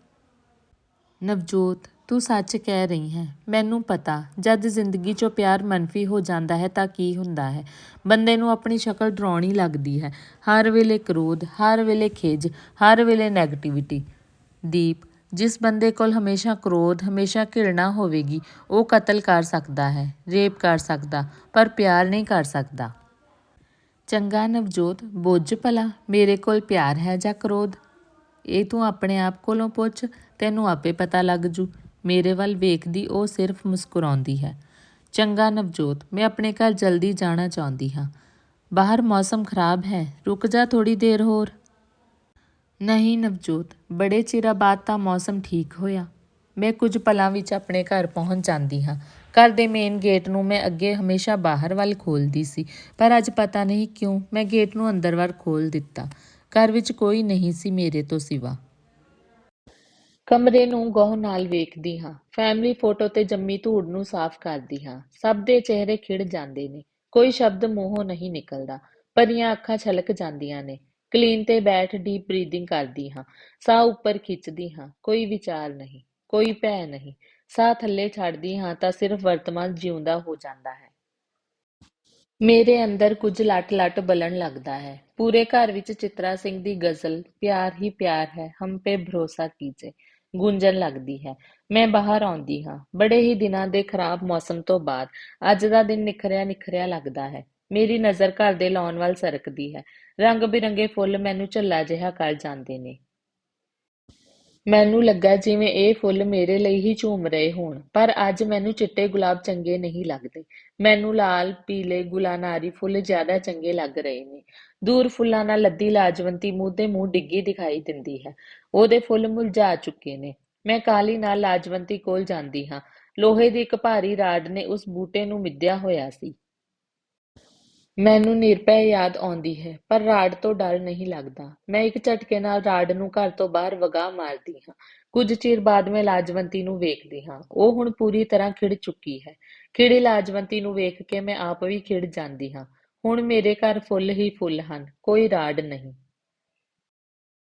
[SPEAKER 1] ਨਵਜੋਤ ਤੂੰ ਸੱਚ ਕਹਿ ਰਹੀ ਹੈ। ਮੈਨੂੰ ਪਤਾ, ਜਦ ਜ਼ਿੰਦਗੀ 'ਚੋਂ ਪਿਆਰ ਮਨਫੀ ਹੋ ਜਾਂਦਾ ਹੈ ਤਾਂ ਕੀ ਹੁੰਦਾ ਹੈ। ਬੰਦੇ ਨੂੰ ਆਪਣੀ ਸ਼ਕਲ ਡਰਾਉਣੀ ਲੱਗਦੀ ਹੈ। ਹਰ ਵੇਲੇ ਕ੍ਰੋਧ, ਹਰ ਵੇਲੇ ਖਿਜ ਹਰ ਵੇਲੇ ਨੈਗੇਟਿਵਿਟੀ ਦੀਪ, ਜਿਸ ਬੰਦੇ ਕੋਲ ਹਮੇਸ਼ਾ ਕ੍ਰੋਧ, ਹਮੇਸ਼ਾ ਘਿਰਣਾ ਹੋਵੇਗੀ, ਉਹ ਕਤਲ ਕਰ ਸਕਦਾ ਹੈ, ਰੇਪ ਕਰ ਸਕਦਾ, ਪਰ ਪਿਆਰ ਨਹੀਂ ਕਰ ਸਕਦਾ। ਚੰਗਾ ਨਵਜੋਤ, ਬੁੱਝ ਭਲਾ, ਮੇਰੇ ਕੋਲ ਪਿਆਰ ਹੈ ਜਾਂ ਕ੍ਰੋਧ? ਇਹ ਤੂੰ ਆਪਣੇ ਆਪ ਕੋਲੋਂ ਪੁੱਛ, ਤੈਨੂੰ ਆਪੇ ਪਤਾ ਲੱਗ ਜੂ। ਮੇਰੇ ਵੱਲ ਵੇਖਦੀ, ਉਹ ਸਿਰਫ ਮੁਸਕਰਾਉਂਦੀ ਹੈ। ਚੰਗਾ ਨਵਜੋਤ, ਮੈਂ ਆਪਣੇ ਘਰ ਜਲਦੀ ਜਾਣਾ ਚਾਹੁੰਦੀ ਹਾਂ। ਬਾਹਰ ਮੌਸਮ ਖਰਾਬ ਹੈ, ਰੁਕ ਜਾ ਥੋੜੀ ਦੇਰ ਹੋਰ। ਨਹੀਂ ਨਵਜੋਤ, ਬੜੇ ਚਿਰਾਂ ਬਾਅਦ ਤਾਂ ਮੌਸਮ ਠੀਕ ਹੋਇਆ। ਮੈਂ ਕੁਝ ਪਲਾਂ ਵਿੱਚ ਆਪਣੇ ਘਰ ਪਹੁੰਚ ਜਾਂਦੀ ਹਾਂ। ਘਰ ਦੇ ਮੇਨ ਗੇਟ ਨੂੰ ਮੈਂ ਅੱਗੇ ਹਮੇਸ਼ਾ ਬਾਹਰ ਵੱਲ ਖੋਲਦੀ ਸੀ, ਪਰ ਅੱਜ ਪਤਾ ਨਹੀਂ ਕਿਉਂ ਮੈਂ ਗੇਟ ਨੂੰ ਅੰਦਰ ਵੱਲ ਖੋਲ ਦਿੱਤਾ। ਘਰ ਵਿੱਚ ਕੋਈ ਨਹੀਂ ਸੀ ਮੇਰੇ ਤੋਂ ਸਿਵਾ। ਕਮਰੇ ਨੂੰ ਗੌਰ ਨਾਲ ਵੇਖਦੀ ਹਾਂ। ਫੈਮਿਲੀ ਫੋਟੋ ਤੇ ਜੰਮੀ ਧੂੜ ਨੂੰ ਸਾਫ਼ ਕਰਦੀ ਹਾਂ। ਸਭ ਦੇ ਚਿਹਰੇ ਖਿੜ ਜਾਂਦੇ ਨੇ। ਕੋਈ ਸ਼ਬਦ ਮੂੰਹੋਂ ਨਹੀਂ ਨਿਕਲਦਾ। ਪਰੀਆਂ ਅੱਖਾਂ ਛਲਕ ਜਾਂਦੀਆਂ ਨੇ। ਕਲੀਨ ਤੇ ਬੈਠ ਡੀਪ ਬਰੀਥਿੰਗ ਕਰਦੀ ਹਾਂ। ਸਾਹ ਉੱਪਰ ਖਿੱਚਦੀ ਹਾਂ। ਕੋਈ ਵਿਚਾਰ ਨਹੀਂ। ਕੋਈ ਭੈ ਨਹੀਂ। ਸਾਹ ਥੱਲੇ ਛੱਡਦੀ ਹਾਂ ਤਾਂ ਸਿਰਫ ਵਰਤਮਾਨ ਜਿਉਂਦਾ ਹੋ ਜਾਂਦਾ ਹੈ। ਮੇਰੇ ਅੰਦਰ ਕੁਝ ਲੱਟ-ਲੱਟ ਬਲਣ ਲੱਗਦਾ ਹੈ। ਪੂਰੇ ਘਰ ਵਿੱਚ ਚਿਤਰਾ ਸਿੰਘ ਦੀ ਗਜ਼ਲ, ਪਿਆਰ ਹੀ ਪਿਆਰ ਹੈ। ਹਮ ਪੇ ਭਰੋਸਾ ਕੀਜੇ। ਗੂੰਜਣ ਲੱਗਦੀ ਹੈ। ਮੈਂ ਬਾਹਰ ਆਉਂਦੀ ਹਾਂ। ਬੜੇ ਹੀ ਦਿਨਾਂ ਦੇ ਖਰਾਬ ਮੌਸਮ ਤੋਂ ਬਾਅਦ ਅੱਜ ਦਾ ਦਿਨ ਨਿਖਰਿਆ ਨਿਖਰਿਆ ਲੱਗਦਾ ਹੈ। ਮੇਰੀ ਨਜ਼ਰ ਘਰ ਦੇ ਲਾਉਣ ਵੱਲ ਸਰਕਦੀ ਹੈ। ਰੰਗ ਬਿਰੰਗੇ ਫੁੱਲ ਮੈਨੂੰ ਝੱਲਾ ਜਿਹਾ ਕਰ ਜਾਂਦੇ ਨੇ। ਮੈਨੂੰ ਲੱਗਾ ਜਿਵੇਂ ਇਹ ਫੁੱਲ ਮੇਰੇ ਲਈ ਹੀ ਝੂਮ ਰਹੇ ਹੋਣ, ਪਰ ਅੱਜ ਮੈਨੂੰ ਚਿੱਟੇ ਗੁਲਾਬ ਚੰਗੇ ਨਹੀਂ ਲੱਗਦੇ। ਮੈਨੂੰ ਲਾਲ, ਪੀਲੇ, ਗੁਲਾਨਾਰੀ ਫੁੱਲ ਜ਼ਿਆਦਾ ਚੰਗੇ ਲੱਗ ਰਹੇ ਨੇ। ਦੂਰ ਫੁੱਲਾਂ ਨਾਲ ਲੱਦੀ ਲਾਜਵੰਤੀ ਮੂੰਹ ਦੇ ਮੂੰਹ ਡਿੱਗੀ ਦਿਖਾਈ ਦਿੰਦੀ ਹੈ। ਉਹਦੇ ਫੁੱਲ ਮੁਰਝਾ ਚੁੱਕੇ ਨੇ। ਮੈਂ ਕਾਲੀ ਨਾਲ ਲਾਜਵੰਤੀ ਕੋਲ ਜਾਂਦੀ ਹਾਂ। ਲੋਹੇ ਦੀ ਇੱਕ ਭਾਰੀ ਰਾਡ ਨੇ ਉਸ ਬੂਟੇ ਨੂੰ ਮਿੱਧਿਆ ਹੋਇਆ ਸੀ। ਮੈਨੂੰ ਨਿਰਭੈ ਯਾਦ ਆਉਂਦੀ ਹੈ, ਪਰ ਰਾਡ ਤੋਂ ਡਰ ਨਹੀਂ ਲੱਗਦਾ। ਮੈਂ ਇੱਕ ਝਟਕੇ ਨਾਲ ਰਾਡ ਨੂੰ ਘਰ ਤੋਂ ਬਾਹਰ ਵਗਾ ਮਾਰਦੀ ਹਾਂ। ਕੁਝ ਚਿਰ ਬਾਅਦ ਮੈਂ ਲਾਜਵੰਤੀ ਨੂੰ ਵੇਖਦੀ ਹਾਂ। ਉਹ ਹੁਣ ਪੂਰੀ ਤਰ੍ਹਾਂ ਖਿੜ ਚੁੱਕੀ ਹੈ। ਖਿੜੀ ਲਾਜਵੰਤੀ ਨੂੰ ਵੇਖ ਕੇ ਮੈਂ ਆਪ ਵੀ ਖਿੜ ਜਾਂਦੀ ਹਾਂ। ਹੁਣ ਮੇਰੇ ਘਰ ਫੁੱਲ ਹੀ ਫੁੱਲ ਹਨ ਕੋਈ ਰਾਡ ਨਹੀਂ।